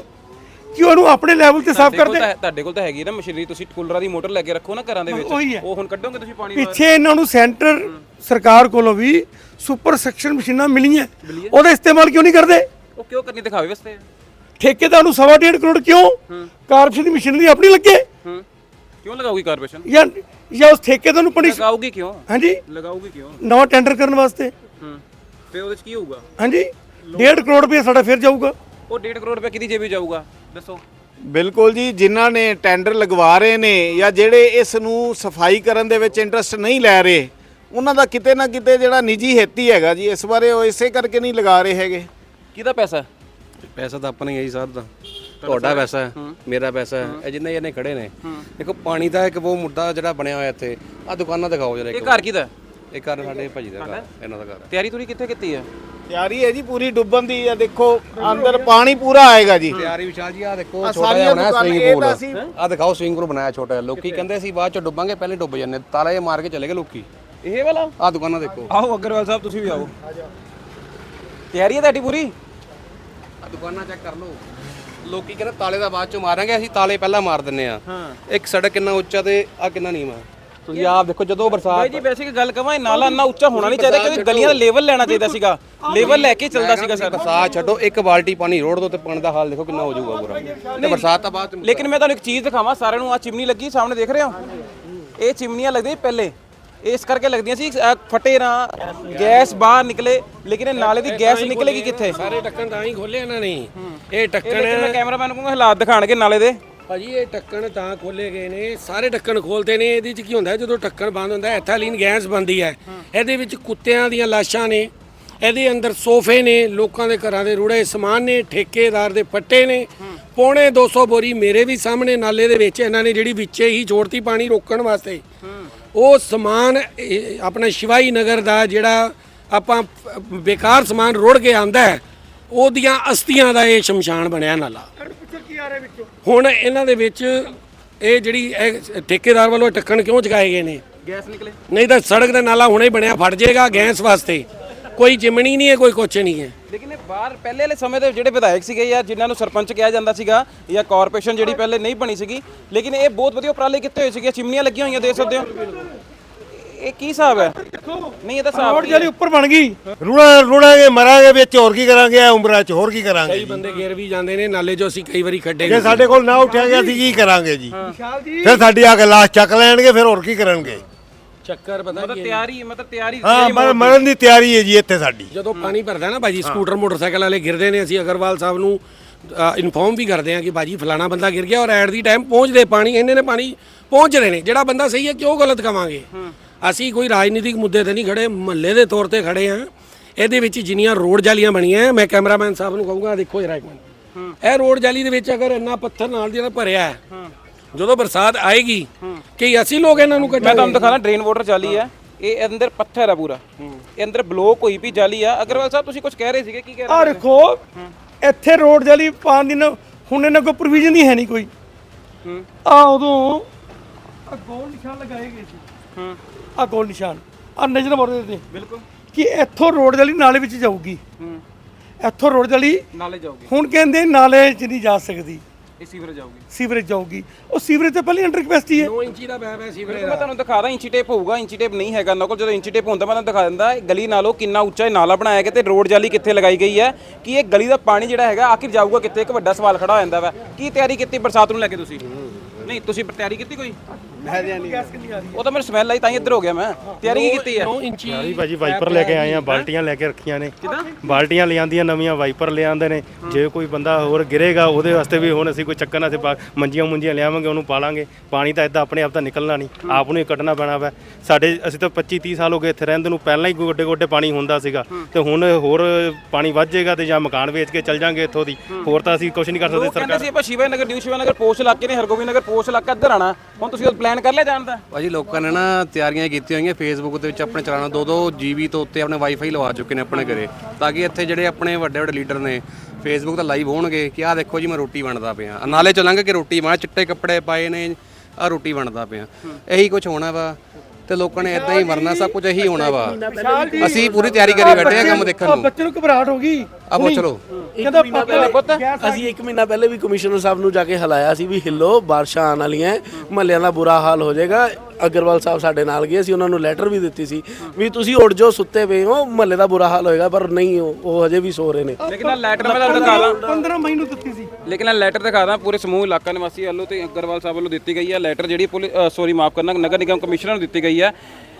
ਕਿ ਉਹਨੂੰ ਆਪਣੇ ਲੈਵਲ ਤੇ ਸਾਫ਼ ਤੁਹਾਡੇ ਕਰ ਕੋਲ ਦੇ ਤਾਂ ਤੁਹਾਡੇ ਕੋਲ ਤਾਂ ਹੈਗੀ ਨਾ ਮਸ਼ੀਨਰੀ ਤੁਸੀਂ ਕੂਲਰਾਂ ਦੀ ਮੋਟਰ ਲੈ ਕੇ ਰੱਖੋ ਨਾ ਘਰਾਂ ਦੇ ਵਿੱਚ। ਉਹੀ ਹੁਣ ਕੱਢੋਗੇ ਤੁਸੀਂ ਪਾਣੀ? ਪਿੱਛੇ ਇਹਨਾਂ ਨੂੰ ਸੈਂਟਰ ਸਰਕਾਰ ਕੋਲੋਂ ਵੀ ਸੁਪਰ ਸੈਕਸ਼ਨ ਮਸ਼ੀਨਾਂ ਮਿਲੀਆਂ। ਉਹਦਾ ਇਸਤੇਮਾਲ ਕਿਉਂ ਨਹੀਂ ਕਰਦੇ? ਉਹ ਕਿਉਂ ਕਰਨੀ ਦਿਖਾਵੇ ਵਾਸਤੇ ਠੇਕੇਦਾਰ ਨੂੰ ਸਵਾ ਡੇਢ ਕਰੋੜ ਕਿਉਂ? ਕਾਰਪੋਰੇਸ਼ਨ ਦੀ ਮਸ਼ੀਨਰੀ ਆਪਣੀ ਲੱਗੇ। ਕਿਉਂ ਲਗਾਊਗੀ ਕਾਰਪੋਰੇਸ਼ਨ? ਜਾਂ ਜਾਂ ਉਸ ਠੇਕੇਦਾਰ ਨੂੰ ਪਣੀ ਲਗਾਊਗੀ ਕਿਉਂ? ਹਾਂਜੀ। ਲਗਾਊਗੀ ਕਿਉਂ? ਨਵਾਂ ਟੈਂਡਰ ਕਰਨ ਵਾਸਤੇ। ਹੂੰ। ਤੇ ਉਹਦੇ ਚ ਕੀ ਹੋਊਗਾ? ਹਾਂਜੀ। ਡੇਢ ਕਰੋੜ ਰੁਪਏ ਸਾਡਾ ਫਿਰ ਜਾਊਗਾ। ਉਹ 1.5 ਕਰੋੜ ਰੁਪਏ ਕਿਹਦੀ ਜੇਬੀ ਜਾਊਗਾ? ਦੱਸੋ। ਬਿਲਕੁਲ ਜੀ ਜਿਨ੍ਹਾਂ ਨੇ ਟੈਂਡਰ ਲਗਵਾ ਰਹੇ ਨੇ ਜਾਂ ਜਿਹੜੇ ਇਸ ਨੂੰ ਸਫ਼ਾਈ ਕਰਨ ਦੇ ਵਿੱਚ ਇੰਟਰਸਟ ਨਹੀਂ ਲੈ ਰਹੇ ਉਹਨਾਂ ਦਾ ਕਿਤੇ ਨਾ ਕਿਤੇ ਜਿਹੜਾ ਨਿੱਜੀ ਹਿੱਤ ਹੈਗਾ ਜੀ। ਇਸ ਬਾਰੇ ਉਹ ਇਸੇ ਕਰਕੇ ਨਹੀਂ ਲਗਾ ਰਹੇ ਹੈਗੇ। ਕਿਹਦਾ ਪੈਸਾ? ਪੈਸਾ ਤਾਂ ਆਪਣਾ ਹੀ ਹੈ ਜੀ ਸਰ ਦਾ। ਤੁਹਾਡਾ ਪੈਸਾ ਹੈ ਮੇਰਾ ਪੈਸਾ ਹੈ ਇਹ ਜਿੰਨੇ ਜਣੇ ਖੜੇ ਨੇ ਦੇਖੋ ਪਾਣੀ ਦਾ ਇੱਕ ਉਹ ਮੁੱਦਾ ਜਿਹੜਾ ਬਣਿਆ ਹੋਇਆ ਇੱਥੇ ਆ ਦੁਕਾਨਾਂ ਦਿਖਾਓ ਜਰਾ ਇਹ ਇੱਕ ਘਰ ਕਿਹਦਾ ਇਹ ਘਰ ਸਾਡੇ ਭਾਜੀ ਦਾ ਘਰ ਇਹਨਾਂ ਦਾ ਘਰ ਹੈ। ਤਿਆਰੀ ਤੁਰੀ ਕਿੱਥੇ ਕੀਤੀ ਹੈ? ਤਿਆਰੀ ਹੈ ਜੀ ਪੂਰੀ ਡੁੱਬਣ ਦੀ ਆ ਦੇਖੋ ਅੰਦਰ ਪਾਣੀ ਪੂਰਾ ਆਏਗਾ ਜੀ। ਤਿਆਰੀ ਵਿਸ਼ਾਲ ਜੀ ਆ ਦੇਖੋ ਛੋਟਾ ਜਿਹਾ ਬਣਾਇਆ ਸਵਿੰਗ ਪੂਲ ਆ ਦਿਖਾਓ ਸਵਿੰਗ ਪੂਲ ਬਣਾਇਆ ਛੋਟਾ ਜਿਹਾ। ਲੋਕੀ ਕਹਿੰਦੇ ਸੀ ਬਾਅਦ ਚ ਡੁੱਬਾਂਗੇ ਪਹਿਲੇ ਡੁੱਬ ਜਾਂਦੇ ਤਾਲਾ ਇਹ ਮਾਰ ਕੇ ਚਲੇ ਗਏ ਲੋਕੀ। ਇਹ ਵਾਲਾ? ਆ ਦੁਕਾਨਾਂ ਦੇਖੋ। ਆਓ ਅਗਰਵਾਲ ਸਾਹਿਬ ਤੁਸੀਂ ਵੀ ਆਓ। ਤਿਆਰੀ ਹੈ ਤੁਹਾਡੀ ਪੂਰੀ? ਆ ਦੁਕਾਨਾਂ ਚੈੱਕ ਕਰ ਲਓ। ਲੋਕੀ ਕਹਿੰਦੇ ਤਾਲੇ ਦਾ ਬਾਅਦ ਚ ਮਾਰਾਂਗੇ ਅਸੀਂ ਤਾਲੇ ਪਹਿਲਾਂ ਮਾਰ ਦਿੰਨੇ ਆ। ਇੱਕ ਸੜਕ ਕਿੰਨਾ ਉੱਚਾ ਤੇ ਆ ਕਿੰਨਾ ਨੀਵਾਂ? ਤੁਸੀਂ ਆਪ ਦੇਖੋ ਜਦੋਂ ਬਰਸਾਤ ਬਾਈ ਜੀ ਵੈਸੇ ਇੱਕ ਗੱਲ ਕਵਾਂ ਇਹ ਨਾਲਾ ਇੰਨਾ ਉੱਚਾ ਹੋਣਾ ਨਹੀਂ ਚਾਹੀਦਾ ਕਿਉਂਕਿ ਗਲੀਆਂ ਦਾ ਲੈਵਲ ਲੈਣਾ ਚਾਹੀਦਾ ਸੀਗਾ। ਲੈਵਲ ਲੈ ਕੇ ਚੱਲਦਾ ਸੀਗਾ ਸਰ। ਬਰਸਾਤ ਛੱਡੋ ਇੱਕ ਬਾਲਟੀ ਪਾਣੀ ਰੋਡ ਦੇ ਉੱਤੇ ਪਾਣੀ ਦਾ ਹਾਲ ਦੇਖੋ ਕਿੰਨਾ ਹੋ ਜਾਊਗਾ ਪੂਰਾ। ਤੇ ਬਰਸਾਤ ਤਾਂ ਬਾਅਦ ਲੇਕਿਨ ਮੈਂ ਤੁਹਾਨੂੰ ਇੱਕ ਚੀਜ਼ ਦਿਖਾਵਾਂ ਸਾਰਿਆਂ ਨੂੰ ਆ ਚਿਮਨੀ ਲੱਗੀ ਸਾਹਮਣੇ ਦੇਖ ਰਹੇ ਹੋ? ਇਹ ਚਿਮਨੀਆਂ ਲੱਗਦੀਆਂ ਸੀ ਪਹਿਲੇ। ਇਸ ਕਰਕੇ ਲੱਗਦੀਆਂ ਸੀ ਅ, ਫਟੇ ਨਾ ਗੈਸ ਬਾਹਰ ਨਿਕਲੇ ਲੇਕਿਨ ਇਹ ਨਾਲੇ ਦੀ ਗੈਸ ਨਿਕਲੇਗੀ ਕਿੱਥੇ? ਸਾਰੇ ਢੱਕਣ ਤਾਂ ਹੀ ਖੋਲੇ ਇਹਨਾਂ ਨੇ। ਇਹ ਇਹ ਢੱਕਣ ਲੇਕਿਨ ਮੈਂ ਕੈਮਰਾਮੈਨ ਨੂੰ ਹਾਲਾਤ ਦਿਖਾਣਗੇ ਨਾਲੇ ਦੇ। ਭਾਜੀ ਇਹ ਢੱਕਣ ਤਾਂ ਖੋਲੇ ਗਏ ਨੇ ਸਾਰੇ ਢੱਕਣ ਖੋਲਦੇ ਨੇ ਇਹਦੇ ਚ ਕੀ ਹੁੰਦਾ ਹੈ, ਜਦੋਂ ਢੱਕਣ ਬੰਦ ਹੁੰਦਾ ਹੈ, ਐਥਾਲੀਨ ਗੈਸ ਬਣਦੀ ਹੈ। ਇਹਦੇ ਵਿੱਚ ਕੁੱਤਿਆਂ ਦੀਆਂ ਲਾਸ਼ਾਂ ਨੇ ਇਹਦੇ ਅੰਦਰ ਸੋਫੇ ਨੇ ਲੋਕਾਂ ਦੇ ਘਰਾਂ ਦੇ ਰੁੜੇ ਸਮਾਨ ਨੇ ਠੇਕੇਦਾਰ ਦੇ ਫੱਟੇ ਨੇ। ਪੌਣੇ 200 ਬੋਰੀ ਮੇਰੇ ਵੀ ਸਾਹਮਣੇ ਨਾਲੇ ਦੇ ਵਿੱਚ ਇਹਨਾਂ ਨੇ ਜਿਹੜੀ ਵਿੱਚੇ ਹੀ ਛੋੜਤੀ ਪਾਣੀ ਰੋਕਣ ਵਾਸਤੇ। ਉਹ ਸਮਾਨ ਆਪਣਾ ਸ਼ਿਵਾਈ ਨਗਰ ਦਾ ਜਿਹੜਾ ਆਪਾਂ ਬੇਕਾਰ ਸਮਾਨ ਰੁੜ ਕੇ ਆਂਦਾ ਹੈ ਉਹਦੀਆਂ ਅਸਤੀਆਂ ਦਾ ਇਹ ਸ਼ਮਸ਼ਾਨ ਬਣਿਆ ਨਾਲਾ। ਹੁਣ ਇਹਨਾਂ ਦੇ ਵਿੱਚ ਇਹ ਜਿਹੜੀ ਇਹ ਠੇਕੇਦਾਰ ਵੱਲੋਂ ਟੱਕਣ ਕਿਉਂ ਚੁਕਾਏ ਗਏ ਨੇ? ਗੈਸ ਨਿਕਲੇ। ਨਹੀਂ ਤਾਂ ਸੜਕ ਦਾ ਨਾਲਾ ਹੁਣੇ ਬਣਿਆ ਫਟ ਜਾਏਗਾ ਗੈਸ ਵਾਸਤੇ। ਕੋਈ ਜਿਮਣੀ ਨਹੀਂ ਹੈ ਕੋਈ ਕੁਛ ਨਹੀਂ ਹੈ। ਲੇਕਿਨ ਇਹ ਬਾਹਰ ਪਹਿਲੇ ਵਾਲੇ ਸਮੇਂ ਦੇ ਜਿਹੜੇ ਵਿਧਾਇਕ ਸੀਗੇ ਜਾਂ ਜਿਨ੍ਹਾਂ ਨੂੰ ਸਰਪੰਚ ਕਿਹਾ ਜਾਂਦਾ ਸੀਗਾ ਜਾਂ ਕਾਰਪੋਰੇਸ਼ਨ ਜਿਹੜੀ ਪਹਿਲੇ ਨਹੀਂ ਬਣੀ ਸੀਗੀ ਲੇਕਿਨ ਇਹ ਬਹੁਤ ਵਧੀਆ ਉਪਰਾਲੇ ਕੀਤੇ ਹੋਏ ਸੀਗੇ ਚਿਮਨੀਆਂ ਲੱਗੀਆਂ ਹੋਈਆਂ ਦੇਖ ਸਕਦੇ ਹੋ। ਇਹ ਕੀ ਹਿਸਾਬ ਹੈ? ਨਹੀਂ ਇਹ ਤਾਂ ਹਿਸਾਬ ਰੋਡ ਜਿਹੜੀ ਉੱਪਰ ਬਣ ਗਈ। ਰੁਣਾ ਰੁਣਾਂਗੇ ਮਰਾਂਗੇ ਵਿੱਚ ਹੋਰ ਕੀ ਕਰਾਂਗੇ ਇਹ ਉਮਰਾਂ 'ਚ ਹੋਰ ਕੀ ਕਰਾਂਗੇ ਕਈ ਬੰਦੇ ਗਿਰ ਵੀ ਜਾਂਦੇ ਨੇ ਨਾਲੇ ਜੋ ਅਸੀਂ ਕਈ ਵਾਰੀ ਖੱਡੇ ਜੇ ਸਾਡੇ ਕੋਲ ਨਾ ਉੱਠਿਆ ਗਿਆ ਅਸੀਂ ਕੀ ਕਰਾਂਗੇ ਜੀ? ਵਿਸ਼ਾਲ ਜੀ ਫਿਰ ਸਾਡੀ ਆ ਕੇ ਲਾਸ਼ ਚੱਕ ਲੈਣਗੇ ਫਿਰ ਹੋਰ ਕੀ ਕਰਨਗੇ? ਚੱਕਰ ਪਤਾ ਮਤਲਬ ਕੀ ਹੈ? ਤਿਆਰੀ ਮਤਲਬ ਤਿਆਰੀ ਹਾਂ ਮਰ- ਮਰਨ ਦੀ ਤਿਆਰੀ ਹੈ ਜੀ ਇੱਥੇ ਸਾਡੀ। ਜਦੋਂ ਪਾਣੀ ਭਰਦਾ ਨਾ ਭਾਜੀ ਸਕੂਟਰ ਮੋਟਰਸਾਈਕਲ ਵਾਲੇ ਗਿਰਦੇ ਨੇ ਅਸੀਂ ਅਗਰਵਾਲ ਸਾਹਿਬ ਨੂੰ ਇਨਫੋਰਮ ਵੀ ਕਰਦੇ ਹਾਂ ਕਿ ਭਾਜੀ ਫਲਾਣਾ ਬੰਦਾ ਗਿਰ ਗਿਆ ਔਰ ਐਟ ਦੀ ਟਾਈਮ ਪਹੁੰਚਦੇ ਪਾਣੀ ਇੰਨੇ ਨੇ ਪਾਣੀ ਪਹੁੰਚ ਰਹੇ ਨੇ। ਜਿਹੜਾ ਬੰਦਾ ਸਹੀ ਹੈ ਕਿਉਂ ਗਲਤ ਕਵਾਂਗੇ? ਅਸੀਂ ਕੋਈ ਰਾਜਨੀਤਿਕ ਮੁੱਦੇ ਤੇ ਨਹੀਂ ਖੜੇ ਮਹੱਲੇ ਦੇ ਤੌਰ ਤੇ ਖੜੇ ਹਾਂ। ਇਹਦੇ ਵਿੱਚ ਜਿੰਨੀਆਂ ਰੋਡ ਜਾਲੀਆਂ ਬਣੀਆਂ ਮੈਂ ਕੈਮਰਾਮੈਨ ਸਾਹਿਬ ਨੂੰ ਕਹੂੰਗਾ ਦੇਖੋ ਜਰਾ ਇੱਕ ਮਿੰਟ। ਇਹ ਰੋਡ ਜਾਲੀ ਦੇ ਵਿੱਚ ਅਗਰ ਇੰਨਾ ਪੱਥਰ ਨਾਲ ਦੀ ਨਾਲ ਭਰਿਆ ਹੈ। ਜਦੋਂ ਬਰਸਾਤ ਆਏਗੀ ਕਿ ਅਸੀਂ ਲੋਕ ਇਹਨਾਂ ਨੂੰ ਮੈਂ ਤੁਹਾਨੂੰ ਦਿਖਾਣਾ ਡਰੇਨ ਵਾਟਰ ਜਾਲੀ ਹੈ। ਇਹ ਅੰਦਰ ਪੱਥਰ ਹੈ ਪੂਰਾ। ਇਹ ਅੰਦਰ ਬਲੋਕ ਹੋਈ ਵੀ ਜਾਲੀ ਆ। ਅਗਰਵਾਲ ਸਾਹਿਬ ਤੁਸੀਂ ਕੁਝ ਕਹਿ ਰਹੇ ਸੀਗੇ ਕੀ ਕਹਿ ਰਹੇ ਆ ਦੇਖੋ ਇੱਥੇ ਰੋਡ ਜਾਲੀ ਪਾਣ ਦੀ ਨਾ ਹੁਣ ਇਹਨਾਂ ਕੋਈ ਪ੍ਰੋਵੀਜ਼ਨ ਹੀ ਹੈ ਨਹੀਂ ਕੋਈ। ਆ ਉਦੋਂ ਆ ਗੋਲ ਨਿਸ਼ਾਨ ਲਗਾਏ ਗਏ ਸੀ। ਹੂੰ। ਆ ਗੋਲ ਨਿਸ਼ਾਨ। ਆ ਨਜ਼ਰ ਮਾਰਦੇ ਤੇ। ਬਿਲਕੁਲ। ਕਿ ਇੱਥੋਂ ਰੋਡ ਜਾਲੀ ਨਾਲੇ ਵਿੱਚ ਜਾਊਗੀ। ਹੂੰ। ਇੱਥੋਂ ਰੋਡ ਜਾਲੀ ਨਾਲੇ ਜਾਓਗੇ ਹੁਣ ਕਹਿੰਦੇ ਨਾਲੇ 'ਚ ਨਹੀਂ ਜਾ ਸਕਦੀ। ਇਹ ਸੀਵਰ ਜਾਓਗੇ ਸੀਵਰੇਜ ਜਾਊਗੀ। ਉਹ ਸੀਵਰੇਜ ਤੇ ਪਹਿਲੇ ਅੰਡਰ ਕੈਪੈਸਿਟੀ ਹੈ। 9 ਇੰਚੀ ਦਾ ਬੈਬ ਹੈ ਸੀਵਰੇਜ ਮੈਂ ਤੁਹਾਨੂੰ ਦਿਖਾ ਦਾਂ ਇੰਚੀ ਟੇਪ ਹੋਊਗਾ ਇੰਚੀ ਟੇਪ ਨਹੀਂ ਹੈਗਾ। ਨਾ ਕੋਲ ਜਦੋਂ ਇੰਚੀ ਟੇਪ ਹੁੰਦਾ ਮੈਂ ਤੁਹਾਨੂੰ ਦਿਖਾ ਦਿੰਦਾ ਇਹ ਗਲੀ ਨਾਲੋਂ ਕਿੰਨਾ ਉੱਚਾ ਇਹ ਨਾਲਾ ਬਣਾਇਆ ਗਿਆ ਤੇ ਰੋਡ ਜਾਲੀ ਕਿੱਥੇ ਲਗਾਈ ਗਈ ਹੈ ਕਿ ਇਹ ਗਲੀ ਦਾ ਪਾਣੀ ਜਿਹੜਾ ਹੈਗਾ ਆਖਿਰ ਜਾਊਗਾ ਕਿੱਥੇ? ਇੱਕ ਵੱਡਾ ਸਵਾਲ ਖੜਾ ਹੋ ਜਾਂਦਾ ਵਾ। ਕੀ ਤਿਆਰੀ ਕੀਤੀ ਬਰਸਾਤ ਨੂੰ ਲੈ ਕੇ ਤੁਸੀਂ? ਨਹੀਂ ਤੁਸੀਂ ਤਿਆਰੀ ਕੀਤੀ ਕੋਈ? ਉਹ ਤਾਂ ਮੈਨੂੰ ਸਮੈਲ ਆਈ ਤਾਂ ਹੀ ਇੱਧਰ ਹੋ ਗਿਆ ਮੈਂ। ਤਿਆਰੀ ਕੀ ਕੀਤੀ ਹੈ? 9 ਇੰਚੀ ਸਾਰੀ ਭਾਜੀ ਵਾਈਪਰ ਲੈ ਕੇ ਆਏ ਆ ਬਾਲਟੀਆਂ ਲੈ ਕੇ ਰੱਖੀਆਂ ਨੇ। ਬਾਲਟੀਆਂ ਲਿਆਂਦੀਆਂ ਨਵੀਆਂ ਵਾਈਪਰ ਲਿਆਂਦੇ ਨੇ। ਜੇ ਕੋਈ ਬੰਦਾ ਹੋਰ ਗਿਰੇਗਾ ਉਹਦੇ ਵਾਸਤੇ ਵੀ ਹੁਣ ਅਸੀਂ ਕੋਈ ਚੱਕਰ ਨਾ ਪਾ- ਮੰਜੀਆਂ ਮੁੰਜੀਆਂ ਲਿਆਵਾਂਗੇ ਉਹਨੂੰ ਪਾਲਾਂਗੇ। ਪਾਣੀ ਤਾਂ ਇਦਾਂ ਆਪਣੇ ਆਪ ਤਾਂ ਨਿਕਲਣਾ ਨਹੀਂ ਆਪ ਨੂੰ ਹੀ ਕੱਢਣਾ ਪੈਣਾ ਵਾ। ਸਾਡੇ ਅਸੀਂ ਤਾਂ 25 30 ਸਾਲ ਹੋ ਗਏ ਇੱਥੇ ਰਹਿੰਦੇ ਨੂੰ ਪਹਿਲਾਂ ਹੀ ਗੋਡੇ ਗੋਡੇ ਪਾਣੀ ਹੁੰਦਾ ਸੀਗਾ। ਤੇ ਹੁਣ ਹੋਰ ਪਾਣੀ ਵੱਧ ਜਾਏਗਾ ਤੇ ਜਾਂ ਮਕਾਨ ਵੇਚ ਕੇ ਚੱਲ ਜਾਾਂਗੇ ਇੱਥੋਂ ਦੀ। ਹੋਰ ਤਾਂ ਅਸੀਂ ਕੁਝ ਨਹੀਂ ਕਰ ਸਕਦੇ ਉਹ ਕਹਿੰਦੇ ਸਰਕਾਰ ਸੀ ਆਪਾਂ ਸ਼ਿਵਾ ਨਗਰ ਨਿਊ ਸ਼ਿਵਾ ਨਗਰ ਪੋਸਟ ਇਲਾਕੇ ਨੇ ਹਰਗੋਬਿੰਦ ਨਗਰ ਪੋਸਟ ਇਲਾਕਾ ਇੱਧਰ ਆਣਾ ਹੁਣ ਤੁਸੀਂ ਉਹ ਪਲਾਨ ਕਰ ਲਿਆ ਜਾਣ ਦਾ? ਭਾਜੀ ਲੋਕਾਂ ਨੇ ਨਾ ਤਿਆਰੀਆਂ ਕੀਤੀਆਂ ਹੋਈਆਂ ਫੇਸਬੁੱਕ ਦੇ ਵਿੱਚ ਆਪਣੇ ਚਲਾਣਾ। ਦੋ ਦੋ ਜੀਬੀ ਤੋਂ ਉੱਤੇ ਆਪਣੇ ਵਾਈਫਾਈ ਲਵਾ ਚੁੱਕੇ ਨੇ ਆਪਣੇ ਘਰੇ। ਤਾਂ ਕਿ ਇੱਥੇ ਜਿਹੜੇ ਆਪਣੇ ਵੱਡੇ ਵੱਡੇ ਲੀਡਰ ਨੇ ਫੇਸਬੁੱਕ ਤੇ ਲਾਈਵ ਹੋਣਗੇ ਕਿ ਆਹ ਦੇਖੋ ਜੀ ਮੈਂ ਰੋਟੀ ਬਣਦਾ ਪਿਆ। ਨਾਲੇ ਚਲਾਂਗੇ ਕਿ ਰੋਟੀ ਬਣਾ ਚਿੱਟੇ ਕੱਪੜੇ ਪਾਏ ਨੇ ਆ ਰੋਟੀ ਬਣਦਾ ਪਿਆ। ਇਹੀ ਕੁਝ ਹੋਣਾ ਵਾ ਤੇ ਲੋਕਾਂ ਨੇ ਇਦਾਂ ਹੀ ਮਰਨਾ ਸਭ ਕੁਝ ਇਹੀ ਹੋਣਾ ਵਾ। ਅਸੀਂ ਪੂਰੀ ਤਿਆਰੀ ਕਰੀ ਬੈਠੇ ਆ ਕੰਮ ਦੇਖਣ ਨੂੰ। ਬੱਚੇ ਨੂੰ ਘਬਰਾਹਟ ਹੋ ਗਈ। ਆ ਪੁੱਛ ਲਓ ਕਹਿੰਦਾ ਪਾਪਾ ਅਸੀਂ 1 ਮਹੀਨਾ ਪਹਿਲੇ ਵੀ ਕਮਿਸ਼ਨਰ ਸਾਹਿਬ ਨੂੰ ਜਾ ਕੇ ਹਲਾਇਆ ਸੀ ਵੀ ਹਿੱਲੋ ਬਾਰਿਸ਼ਾਂ ਆਉਣ ਵਾਲੀਆਂ ਮਹੱਲਿਆਂ ਦਾ ਬੁਰਾ ਹਾਲ ਹੋ ਜਾਏਗਾ। ਅਗਰਵਾਲ ਸਾਹਿਬ ਸਾਡੇ ਨਾਲ ਗਏ ਸੀ ਉਹਨਾਂ ਨੂੰ ਲੈਟਰ ਵੀ ਦਿੱਤੀ ਸੀ ਵੀ ਤੁਸੀਂ ਉੱਡ ਜਾਓ ਸੁੱਤੇ ਪਏ ਹੋ ਮਹੱਲੇ ਦਾ ਬੁਰਾ ਹਾਲ ਹੋਏਗਾ ਪਰ ਨਹੀਂ ਉਹ ਉਹ ਹਜੇ ਵੀ ਸੋ ਰਹੇ ਨੇ। ਲੇਕਿਨ ਲੈਟਰ ਮੈਂ ਤੁਹਾਨੂੰ ਦਿਖਾ ਦਾਂ। 15 ਮਈ ਨੂੰ ਦਿੱਤੀ ਸੀ। ਲੇਕਿਨ ਇਹ ਲੈਟਰ ਦਿਖਾ ਦਾਂ ਪੂਰੇ ਸਮੂਹ ਇਲਾਕਾ ਨਿਵਾਸੀ ਵੱਲੋਂ ਤੇ ਅਗਰਵਾਲ ਸਾਹਿਬ ਵੱਲੋਂ ਦਿੱਤੀ ਗਈ ਹੈ ਲੈਟਰ ਜਿਹੜੀ ਪੁਲਿਸ ਸੌਰੀ ਮਾਫ ਕਰਨਾ ਨਗਰ ਨਿਗਮ ਕਮਿਸ਼ਨਰ ਨੂੰ ਦਿੱਤੀ ਗਈ ਹੈ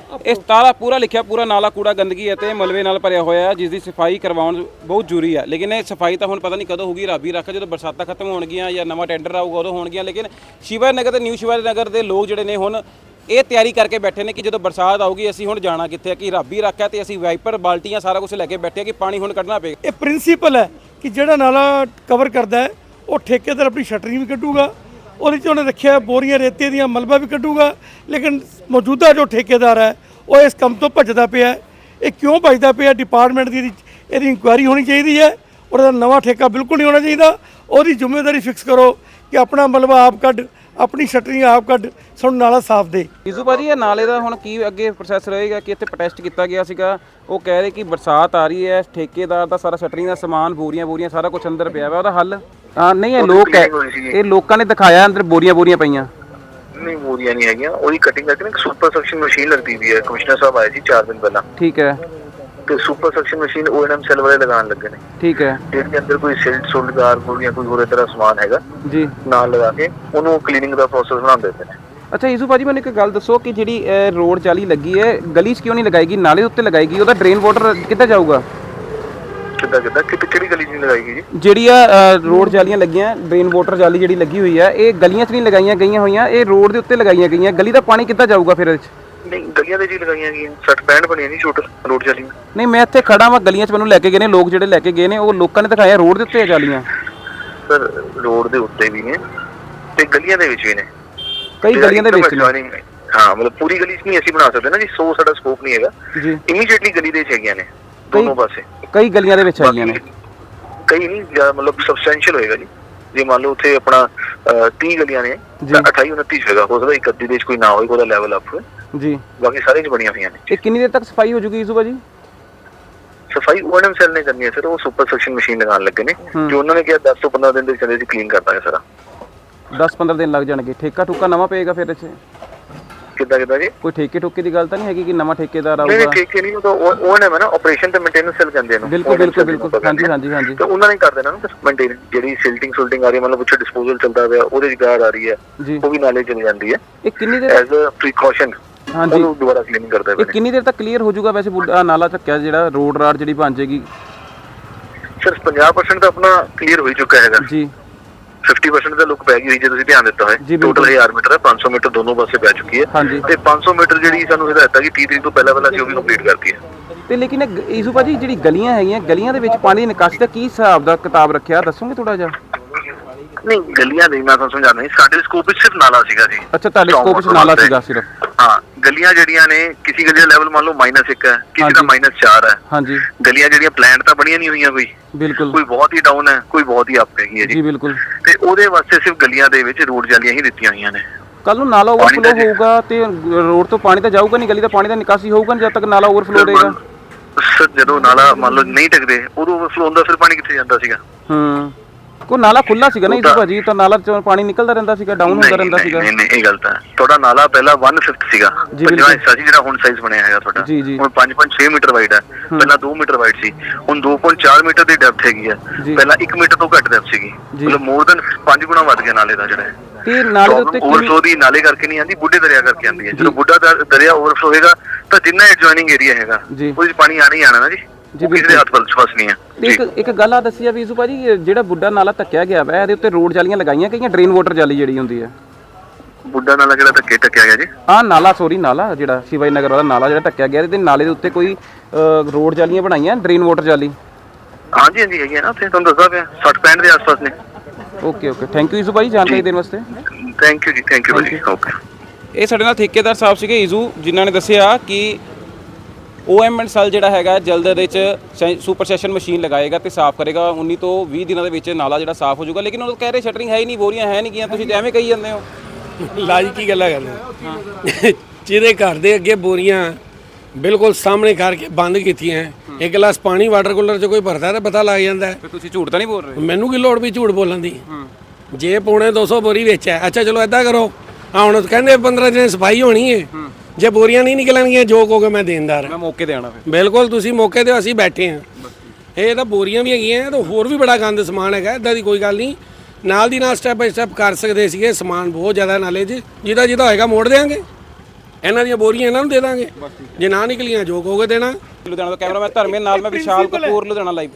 ਇਹ ਤਾਲਾ ਪੂਰਾ ਲਿਖਿਆ, ਪੂਰਾ ਨਾਲਾ ਕੂੜਾ ਗੰਦਗੀ ਅਤੇ ਮਲਵੇ ਨਾਲ ਭਰਿਆ ਹੋਇਆ ਹੈ ਜਿਸ ਦੀ ਸਫ਼ਾਈ ਕਰਵਾਉਣ ਬਹੁਤ ਜ਼ਰੂਰੀ ਹੈ। ਲੇਕਿਨ ਇਹ ਸਫ਼ਾਈ ਤਾਂ ਹੁਣ ਪਤਾ ਨਹੀਂ ਕਦੋਂ ਹੋਊਗੀ, ਰੱਬ ਹੀ ਰੱਖਾ, ਜਦੋਂ ਬਰਸਾਤਾਂ ਖਤਮ ਹੋਣਗੀਆਂ ਜਾਂ ਨਵਾਂ ਟੈਂਡਰ ਆਊਗਾ, ਉਦੋਂ ਹੋਣਗੀਆਂ। ਲੇਕਿਨ ਸ਼ਿਵਾ ਨਗਰ ਤੇ ਨਿਊ ਸ਼ਿਵਾ ਨਗਰ ਦੇ ਲੋਕ ਜਿਹੜੇ ਨੇ ਹੁਣ ਇਹ ਤਿਆਰੀ ਕਰਕੇ ਬੈਠੇ ਨੇ ਕਿ ਜਦੋਂ ਬਰਸਾਤ ਆਊਗੀ, ਅਸੀਂ ਹੁਣ ਜਾਣਾ ਕਿੱਥੇ ਹੈ, ਕਿ ਰੱਬ ਹੀ ਰੱਖਾ ਤੇ ਅਸੀਂ ਵਾਈਪਰ, ਬਾਲਟੀਆਂ ਸਾਰਾ ਕੁਝ ਲੈ ਕੇ ਬੈਠੇ ਹਾਂ ਕਿ ਪਾਣੀ ਹੁਣ ਕੱਢਣਾ ਪਏਗਾ। ਇਹ ਪ੍ਰਿੰਸੀਪਲ ਹੈ ਕਿ ਜਿਹੜਾ ਨਾਲਾ ਕਵਰ ਕਰਦਾ ਹੈ, ਉਹ ਠੇਕੇਦਾਰ ਆਪਣੀ ਸ਼ਟਰਿੰਗ ਵੀ ਕੱਢੂਗਾ। ਉਹਦੇ 'ਚ ਉਹਨੇ ਰੱਖਿਆ ਬੋਰੀਆਂ ਰੇਤੇ ਦੀਆਂ, ਮਲਬਾ ਵੀ ਕੱਢੂਗਾ, ਲੇਕਿਨ ਮੌਜੂਦਾ ਜੋ ਠੇਕੇਦਾਰ ਹੈ, ਉਹ ਇਸ ਕੰਮ ਤੋਂ ਭੱਜਦਾ ਪਿਆ ਇਹ ਕਿਉਂ ਭੱਜਦਾ ਪਿਆ? ਡਿਪਾਰਟਮੈਂਟ ਦੀ ਇਹਦੀ- ਇਨਕੁਆਇਰੀ ਹੋਣੀ ਚਾਹੀਦੀ ਹੈ। ਔਰ ਇਹਦਾ ਨਵਾਂ ਠੇਕਾ ਬਿਲਕੁਲ ਨਹੀਂ ਹੋਣਾ ਚਾਹੀਦਾ। ਉਹਦੀ ਜ਼ਿੰਮੇਵਾਰੀ ਫਿਕਸ ਕਰੋ ਕਿ ਆਪਣਾ ਮਲਬਾ ਆਪ ਕੱਢ, ਆਪਣੀ ਸ਼ਟਰਿੰਗ ਆਪ ਕੱਢ, ਸਾਨੂੰ ਨਾਲਾ ਸਾਫ਼ ਦੇ। ਈਜ਼ੂ ਭਾਜੀ, ਇਹ ਨਾਲੇ ਦਾ ਹੁਣ ਕੀ ਅੱਗੇ ਪ੍ਰੋਸੈਸ ਰਹੇਗਾ? ਕਿ ਇੱਥੇ ਪ੍ਰੋਟੈਸਟ ਕੀਤਾ ਗਿਆ ਸੀਗਾ। ਉਹ ਕਹਿ ਰਹੇ ਕਿ ਬਰਸਾਤ ਆ ਰਹੀ ਹੈ, ਠੇਕੇਦਾਰ ਦਾ ਸਾਰਾ ਸ਼ਟਰਿੰਗ ਦਾ ਸਮਾਨ ਬੋਰੀਆਂ ਬੋਰੀਆਂ ਸਾਰਾ ਕੁਝ ਅੰਦਰ ਪਿਆ ਵਾ। ਉਹਦਾ ਹੱਲ? ਹਾਂ ਨਹੀਂ ਇਹ ਲੋਕ ਹੈ। ਇਹ ਲੋਕਾਂ ਨੇ ਦਿਖਾਇਆ ਅੰਦਰ ਬੋਰੀਆਂ ਬੋਰੀਆਂ ਪਈਆਂ। ਨਹੀਂ ਬੋਰੀਆਂ ਨਹੀਂ ਹੈਗੀਆਂ। ਉਹਦੀ ਕਟਿੰਗ ਕਰਕੇ ਨਾ ਇੱਕ ਸੁਪਰ ਸਕਸ਼ਨ ਮਸ਼ੀਨ ਲੱਗਦੀ ਵੀ ਹੈ। ਕਮਿਸ਼ਨਰ ਸਾਹਿਬ ਆਏ ਸੀ 4 ਦਿਨ ਪਹਿਲਾਂ। ਠੀਕ ਹੈ। ਤੇ super suction machine ONM cell ਵਾਲੇ ਲਗਾਉਣ ਲੱਗੇ ਨੇ। ਠੀਕ ਹੈ। ਜਿਹਦੇ ਅੰਦਰ ਕੋਈ ਸਿਲਟ ਸੁਲਗਾਰ ਜਾਂ ਕੋਈ ਹੋਰ ਤਰ੍ਹਾਂ ਸਮਾਨ ਹੈਗਾ ਜੀ। ਨਾਲ ਲਗਾ ਕੇ ਉਹਨੂੰ ਕਲੀਨਿੰਗ ਦਾ ਪ੍ਰੋਸੈਸ ਬਣਾਉਂਦੇ ਨੇ। ਅੱਛਾ ਈਸੂ ਭਾਜੀ ਮੈਨੂੰ ਇੱਕ ਗੱਲ ਦੱਸੋ ਕਿ ਜਿਹੜੀ ਰੋਡ ਜਾਲੀ ਲੱਗੀ ਹੈ ਗਲੀ 'ਚ ਕਿਉਂ ਨਹੀਂ ਲਗਾਏਗੀ ਨਾਲੇ ਉੱਤੇ ਲਗਾਏਗੀ ਉਹਦਾ ਡਰੇਨ ਵਾਟਰ ਕਿੱਥੇ ਜਾਊਗਾ? ਕਿੱਦਾਂ ਕਿੱਦਾਂ? ਕਿ ਕਿਹੜੀ ਗਲੀ ਨਹੀਂ ਲਗਾਈ ਜੀ? ਜਿਹੜੀ ਆ ਰੋਡ ਜਾਲੀਆਂ ਲੱਗੀਆਂ ਡਰੇਨ ਵਾਟਰ ਜਾਲੀ ਜਿਹੜੀ ਲੱਗੀ ਹੋਈ ਹੈ ਇਹ ਗਲੀਆਂ 'ਚ ਨਹੀਂ ਲਗਾਈਆਂ ਗਈਆਂ ਹੋਈਆਂ ਇਹ ਰੋਡ ਦੇ ਉੱਤੇ ਲਗਾਈਆਂ ਗਈਆਂ। ਗਲੀ ਦਾ ਪਾਣੀ ਕਿੱਦਾਂ ਜਾਊਗਾ ਫਿਰ ਇਹਦੇ 'ਚ? ਨਹੀਂ ਗਲੀਆਂ ਦੇ ਜੀ ਲਗਾਈਆਂ ਗਈਆਂ 60 65 ਬਣੀਆਂ ਜੀ ਛੋਟ ਰੋਡ ਚੱਲੀ ਨਹੀਂ ਮੈਂ ਇੱਥੇ ਖੜਾ ਵਾਂ ਗਲੀਆਂ 'ਚ ਮੈਨੂੰ ਲੈ ਕੇ ਗਏ ਨੇ ਲੋਕ ਜਿਹੜੇ ਲੈ ਕੇ ਗਏ ਨੇ ਉਹ ਲੋਕਾਂ ਨੇ ਦਿਖਾਇਆ ਰੋਡ ਦੇ ਉੱਤੇ ਆ ਜਾਲੀਆਂ। ਸਰ ਰੋਡ ਦੇ ਉੱਤੇ ਵੀ ਨੇ ਤੇ ਗਲੀਆਂ ਦੇ ਵਿੱਚ ਵੀ ਨੇ। ਕਈ ਗਲੀਆਂ ਦੇ ਵਿੱਚ ਨੇ। ਹਾਂ ਮਤਲਬ ਪੂਰੀ ਗਲੀ 'ਚ ਨਹੀਂ ਅਸੀਂ ਬਣਾ ਸਕਦੇ ਨਾ ਜੀ ਸੋ ਸਾਡਾ ਸਕੋਪ ਨਹੀਂ ਹੈਗਾ। ਜੀ। ਇਮੀਡੀਏਟਲੀ ਗਲੀ ਦੇ ਵਿੱਚ ਹੈਗੀਆਂ ਨੇ। ਦੋਨੋਂ ਪਾਸੇ। ਕਈ ਗਲੀਆਂ ਦੇ ਵਿੱਚ ਹੈਗੀਆਂ ਨੇ। ਕਈ ਨਹੀਂ ਜ਼ਿਆਦਾ ਮਤਲਬ ਸਬਸਟੈਂਸ਼ੀਅਲ ਹੋਏਗਾ ਜੀ। ਜੇ ਮੰਨ ਲਓ ਉੱਥੇ ਆਪਣਾ ਅਹ, 30 ਗਲੀਆਂ ਨੇ ਤਾਂ 28 29 ਹੋਏਗਾ। ਹੋ ਸਕਦਾ ਇੱਕ ਅੱਧੀ ਦੇ ਵਿੱਚ ਕੋਈ ਨਾ ਹੋਵੇ ਉਹਦਾ ਲੈਵਲ ਅਪ ਜੀ। ਬਾਕੀ ਸਾਰੇ 'ਚ ਬਣੀਆਂ ਹੋਈਆਂ ਨੇ। ਇਹ ਕਿੰਨੀ ਦੇਰ ਤੱਕ ਸਫ਼ਾਈ ਹੋ ਜੂਗੀ ਈਸੂ ਭਾਜੀ ਸਫ਼ਾਈ ਓਐਨਐਮ ਸੈਲ ਨੇ ਕਰਨੀ ਹੈ ਸਰ ਉਹ ਸੁਪਰ ਸੈਕਸ਼ਨ ਮਸ਼ੀਨ ਲਗਾਉਣ ਲੱਗੇ ਨੇ। ਜੋ ਉਹਨਾਂ ਨੇ ਕਿਹਾ 10 ਤੋਂ 15 ਦਿਨ ਦੇ ਵਿੱਚ ਅਸੀਂ ਕਲੀਨ ਕਰ ਦਾਂਗੇ ਸਾਰਾ। 10-15 ਦਿਨ ਲੱਗ ਜਾਣਗੇ। ਠੇਕਾ ਠੁਕਾ ਨਵਾਂ ਪਏਗਾ ਫਿਰ ਇੱਥੇ? ਕਿੱਦਾਂ ਕਿੱਦਾਂ ਜੀ? ਕੋਈ ਠੇਕੇ ਠੁਕੇ ਦੀ ਗੱਲ ਤਾਂ ਨਹੀਂ ਹੈਗੀ ਕਿ ਨਵਾਂ ਠੇਕੇਦਾਰ ਨਹੀਂ ਆਊਗਾ ਠੀਕ ਹੈ ਨਹੀਂ ਉਹ ਤਾਂ ਓਐਨਐਮ ਹੈ ਨਾ ਆਪਰੇਸ਼ਨ ਤੇ ਮੇਨਟੇਨੈਂਸ ਸੈਲ ਕਹਿੰਦੇ ਇਹਨੂੰ ਬਿਲਕੁਲ ਬਿਲਕੁਲ ਬਿਲਕੁਲ। ਹਾਂਜੀ ਹਾਂਜੀ ਹਾਂਜੀ। ਤੇ ਉਹਨਾਂ ਨੇ ਕਰ ਦੇਣਾ ਨਾ ਮੇਨਟੇਨ ਜਿਹੜੀ ਸਿਲਟਿੰਗ ਸੁਲਟਿੰਗ ਆ ਰਹੀ ਹੈ ਮਤਲਬ ਉੱਥੇ ਡਿਸਪੋਜ਼ਲ ਚੱਲਦਾ ਪਿਆ ਉਹਦੇ ਚ ਗਾਰ ਆ ਰਹੀ ਹੈ। ਜੀ। ਉਹ ਵੀ ਨਾਲੇ ਚਲੀ ਜਾਂਦੀ ਹੈ। ਇਹ ਕਿੰਨੀ ਦੇਰ ਐਜ਼ ਅ ਪ੍ਰੀਕਾਸ਼ਨ ਹਾਂਜੀ। ਉਹਨੂੰ ਦੁਬਾਰਾ ਕਲੀਨ ਕਰਦੇ ਇਹ ਨੇ ਕਿੰਨੀ ਦੇਰ ਤੱਕ ਕਲੀਅਰ ਹੋ ਜਾਊਗਾ ਵੈਸੇ ਬੁੱਢਾ- ਆਹ ਨਾਲਾ ਚੱਕਿਆ ਜਿਹੜਾ ਰੋਡ ਰਾਡ ਜਿਹੜੀ ਬਣ ਜਾਏਗੀ ਸਿਰਫ 50% ਤਾਂ ਆਪਣਾ ਕਲੀਅਰ ਹੋ ਹੀ ਚੁੱਕਾ ਹੈਗਾ। ਜੀ। 50% ਦਾ ਲੁੱਕ ਪੈ ਗਈ ਹੋਈ ਜੇ ਤੁਸੀਂ ਧਿਆਨ ਦਿੱਤਾ ਬਿਲਕੁਲ। ਟੋਟਲ 1000 ਮੀਟਰ ਹੈ 500 ਮੀਟਰ ਦੋਨੋਂ ਪਾਸੇ ਪੈ ਚੁੱਕੀ ਹੈ। ਤੇ 500 ਮੀਟਰ ਜਿਹੜੀ ਸਾਨੂੰ ਹਦਾਇਤ ਹੈ ਕਿ 30 ਤਰੀਕ ਤੋਂ ਪਹਿਲਾਂ ਪਹਿਲਾਂ ਅਸੀਂ ਉਹ ਵੀ ਕੰਪਲੀਟ ਕਰਤੀ ਹੈ। ਤੇ ਲੇਕਿਨ ਈਸੂ ਭਾਜੀ ਜਿਹੜੀ ਗਲੀਆਂ ਹੈਗੀਆਂ ਗਲੀਆਂ ਦੇ ਵਿੱਚ ਪਾਣੀ ਦੀ ਨਿਕਾਸੀ ਦਾ ਕੀ ਹਿਸਾਬ ਦਾ ਕਿਤਾਬ ਰੱਖਿਆ? ਦੱਸੋਗੇ ਥੋੜਾ ਜਿਹਾ? ਨਹੀਂ ਗਲੀਆਂ ਨਹੀਂ ਮੈਂ ਤੁਹਾਨੂੰ ਸਮਝਾਉਂਦਾ ਨਹੀਂ ਸਾਡੇ ਸਕੋਪ ਵਿੱਚ ਸਿਰਫ ਨਾਲਾ ਸੀਗਾ ਜੀ। ਅੱਛਾ ਤੁਹਾਡੇ ਸਕੋਪ ਵਿੱਚ ਨਾਲਾ। ਸੀਗਾ ਸਿਰਫ। ਹਾਂ। ਗਲੀਆਂ ਜਿਹੜੀਆਂ ਨੇ ਕਿਸੇ ਗਲੀ ਦਾ ਲੈਵਲ ਮੰਨ ਲਓ -1 ਹੈ ਕਿਸੇ ਦਾ ਹਾਂਜੀ। -4 ਹੈ। ਹਾਂਜੀ। ਗਲੀਆਂ ਜਿਹੜੀਆਂ ਪਲਾਨ ਤਾਂ ਬਣੀਆਂ ਨਹੀਂ ਹੋਈਆਂ ਕੋਈ। ਬਿਲਕੁਲ। ਕੋਈ ਬਹੁਤ ਹੀ ਡਾਊਨ ਹੈ ਕੋਈ ਬਹੁਤ ਹੀ ਅਪ ਹੈਗੀ ਹੈ ਜੀ। ਜੀ ਬਿਲਕੁਲ। ਤੇ ਉਹਦੇ ਵਾਸਤੇ ਸਿਰਫ ਗਲੀਆਂ ਦੇ ਵਿੱਚ ਰੋਡ ਜਾਲੀਆਂ ਹੀ ਦਿੱਤੀਆਂ ਹੋਈਆਂ ਨੇ। ਕੱਲ ਨੂੰ ਨਾਲਾ ਓਵਰਫਲੋ ਹੋਊਗਾ ਤੇ ਰੋਡ ਤੋਂ ਪਾਣੀ ਤਾਂ ਜਾਊਗਾ ਨਹੀਂ ਗਲੀ ਦਾ ਪਾਣੀ ਦਾ ਨਿਕਾਸੀ ਹੋਊਗਾ ਨਹੀਂ ਜਦ ਤੱਕ ਨਾਲਾ ਓਵਰਫਲੋ ਰਹੇਗਾ ਸਰ ਜਦੋਂ ਨਾਲਾ ਮੰਨ ਲਓ ਨਹੀਂ ਟਕਦੇ ਉਦੋਂ ਓਵਰਫਲੋ ਹੁੰਦਾ ਫਿਰ ਪਾਣੀ ਕਿੱਥੇ ਜਾਂਦਾ ਸੀਗਾ? ਹੂੰ। ਕੋ ਨਾਲਾ ਖੁੱਲਾ ਸੀਗਾ ਨਾ ਈਸੂ ਭਾਜੀ ਤਾਂ ਨਾਲਾ ਚੋਂ ਪਾਣੀ ਨਿਕਲਦਾ ਰਹਿੰਦਾ ਸੀਗਾ ਡਾਊਨ ਹੁੰਦਾ ਰਹਿੰਦਾ ਸੀਗਾ। ਨਹੀਂ ਨਹੀਂ, ਇਹ ਗਲਤ ਹੈ। ਤੁਹਾਡਾ ਨਾਲਾ ਪਹਿਲਾਂ 1/5 ਸੀਗਾ। ਪੰਜਵਾਂ। ਹਿੱਸਾ ਸੀ ਜਿਹੜਾ ਹੁਣ ਸਾਈਜ਼ ਬਣਿਆ ਹੈਗਾ ਤੁਹਾਡਾ। ਜੀ, ਜੀ। ਹੁਣ 5.6 ਮੀਟਰ ਵਾਈਡ ਹੈ। ਪਹਿਲਾਂ 2 ਮੀਟਰ ਵਾਈਡ ਸੀ। ਹੁਣ 2.4 ਮੀਟਰ ਦੀ ਡੈਪਥ ਹੈਗੀ ਹੈ। ਪਹਿਲਾਂ 1 ਮੀਟਰ ਤੋਂ ਘੱਟ ਡੈਪਥ ਸੀਗੀ। ਮਤਲਬ ਮੋਰ ਦਨ 5 ਗੁਣਾ ਵੱਧ ਗਿਆ ਨਾਲੇ ਦਾ ਜਿਹੜਾ ਤੇ ਨਾਲੇ ਦੇ ਉੱਤੇ ਓਵਰਫਲੋ ਦੀ ਨਾਲੇ ਕਰਕੇ ਨਹੀਂ ਆਂਦੀ ਬੁੱਢੇ ਦਰਿਆ ਕਰਕੇ ਆਂਦੀ ਹੈ। ਜਦੋਂ ਬੁੱਢਾ ਦਰ- ਦਰਿਆ ਓਵਰਫਲੋ ਹੋਏਗਾ ਤਾਂ ਜਿੰਨਾ ਐਡਜੋਇਨਿੰਗ ਏਰੀਆ ਹੈਗਾ। ਉਹਦੇ 'ਚ ਪਾਣੀ ਆਣਾ ਹੀ ਆਣਾ ਨਾ ਜੀ। ਜੀ, ਕਿਸੇ ਦੇ ਹੱਥ ਵੱਲ ਫਸ ਨਹੀਂ ਹੈ। ਇੱਕ ਇੱਕ ਗੱਲ ਆ ਦੱਸੀ ਆ ਵੀ ਈਸੂ ਭਾਜੀ ਜਿਹੜਾ ਬੁੱਢਾ ਨਾਲਾ ਧੱਕਿਆ ਗਿਆ ਵਾ ਇਹਦੇ ਉੱਤੇ ਰੋਡ ਜਾਲੀਆਂ ਲਗਾਈਆਂ ਗਈਆਂ ਡਰੇਨ ਵਾਟਰ ਜਾਲੀ ਜਿਹੜੀ ਹੁੰਦੀ ਹੈ ਬੁੱਢਾ ਨਾਲਾ ਜਿਹੜਾ ਧੱਕੇ ਟੱਕਿਆ ਗਿਆ ਜੀ? ਆਹ ਨਾਲਾ ਸੋਰੀ ਨਾਲਾ ਜਿਹੜਾ ਸ਼ਿਵਾਈ ਨਗਰ ਵਾਲਾ ਨਾਲਾ ਜਿਹੜਾ ਢੱਕਿਆ ਗਿਆ ਇਹਦੇ ਨਾਲੇ ਦੇ ਉੱਤੇ ਕੋਈ ਰੋਡ ਜਾਲੀਆਂ ਬਣਾਈਆਂ ਡਰੇਨ ਵਾਟਰ ਜਾਲੀ? ਹਾਂਜੀ ਹਾਂਜੀ ਹੈਗੀ ਹੈ ਨਾ ਉੱਥੇ ਤੁਹਾਨੂੰ ਦੱਸਦਾ ਪਿਆ 60 65 ਦੇ ਆਸ-ਪਾਸ ਨੇ। Okay okay. Thank you Isu ਭਾਜੀ ਜਾਣਕਾਰੀ ਦੇਣ ਵਾਸਤੇ। ਥੈਂਕ ਯੂ ਜੀ ਥੈਂਕ ਯੂ ਭਾਜੀ। ਓਕੇ ਇਹ ਸਾਡੇ ਨਾਲ ਠੇਕੇਦਾਰ ਸਾਹਿਬ ਸੀਗੇ ਈਜ਼ੂ ਜਿਨ੍ਹਾਂ ਨੇ ਦੱਸਿਆ ਕਿ ਓਐਮਐਨ ਸੈਲ ਜਿਹੜਾ ਹੈਗਾ ਜਲਦ ਦੇ ਵਿੱਚ ਸੁਪਰ ਸੈਸ਼ਨ ਮਸ਼ੀਨ ਲਗਾਏਗਾ ਤੇ ਸਾਫ਼ ਕਰੇਗਾ। 19 ਤੋਂ 20 ਦਿਨਾਂ ਦੇ ਵਿੱਚ ਨਾਲਾ ਜਿਹੜਾ ਸਾਫ਼ ਹੋ ਜਾਊਗਾ। ਲੇਕਿਨ ਉਹ ਕਹਿ ਰਹੇ ਸ਼ਟਰਿੰਗ ਹੈ ਹੀ ਨਹੀਂ ਬੋਰੀਆਂ ਹੈ ਨਹੀਂ ਗੀਆਂ ਤੁਸੀਂ ਤਾਂ ਐਵੇਂ ਕਹੀ ਜਾਂਦੇ ਹੋ। ਲਾਜ ਕੀ ਗੱਲਾਂ ਕਰਦੇ ਜਿਹਦੇ ਘਰ ਦੇ ਅੱਗੇ ਬੋਰੀਆਂ ਬਿਲਕੁਲ ਸਾਹਮਣੇ ਕਰਕੇ ਬੰਦ ਕੀਤੀਆਂ ਇੱਕ ਗਲਾਸ ਪਾਣੀ ਵਾਟਰ ਕੂਲਰ 'ਚ ਕੋਈ ਭਰਦਾ ਤਾਂ ਪਤਾ ਲੱਗ ਜਾਂਦਾ ਤੁਸੀਂ ਝੂਠ ਤਾਂ ਨਹੀਂ ਬੋਲ ਰਹੇ? ਮੈਨੂੰ ਕੀ ਲੋੜ ਵੀ ਝੂਠ ਬੋਲਣ ਦੀ? ਜੇ ਪੌਣੇ 200 ਬੋਰੀ ਵਿੱਚ ਹੈ। ਅੱਛਾ ਚਲੋ ਐਦਾਂ ਕਰੋ। ਆ ਹੁਣ ਕਹਿੰਦੇ 15 ਦਿਨ ਸਫ਼ਾਈ ਹੋਣੀ ਹੈ। ਜੇ ਬੋਰੀਆਂ ਨਹੀਂ ਨਿਕਲਣਗੀਆਂ ਜੋ ਕਹੋਗੇ ਮੈਂ ਦੇਣਦਾਰ ਹਾਂ। ਮੈਂ ਮੌਕੇ ਤੇ ਆਣਾ ਫਿਰ। ਬਿਲਕੁਲ ਤੁਸੀਂ ਮੌਕੇ ਤੇ ਅਸੀਂ ਬੈਠੇ ਹਾਂ। ਇਹ ਤਾਂ ਬੋਰੀਆਂ ਵੀ ਹੈਗੀਆਂ ਤੇ ਹੋਰ ਵੀ ਬੜਾ ਗੰਦ ਸਮਾਨ ਹੈਗਾ ਇਦਾਂ ਦੀ ਕੋਈ ਗੱਲ ਨਹੀਂ। ਨਾਲ ਦੀ ਨਾਲ ਸਟੈਪ ਬਾਈ ਸਟੈਪ ਕਰ ਸਕਦੇ ਸੀਗੇ ਸਮਾਨ ਬਹੁਤ ਜ਼ਿਆਦਾ ਨਾਲੇ 'ਚ ਜਿਹਦਾ ਜਿਹਦਾ ਹੋਏਗਾ ਮੋੜ ਦੇਾਂਗੇ ਇਹਨਾਂ ਦੀਆਂ ਬੋਰੀਆਂ ਇਹਨਾਂ ਨੂੰ ਦੇ ਦਾਂਗੇ। ਜੇ ਨਾ ਨਿਕਲੀਆਂ ਜੋ ਕਹੋਗੇ ਦੇਣਾ। ਲੁਧਿਆਣਾ ਤੋਂ ਕੈਮਰਾਮੈਨ ਧਰਮੇ ਨਾਲ ਮੈਂ ਵਿਸ਼ਾਲ ਕਪੂਰ ਲੁਧਿਆਣਾ ਲਾਈਵ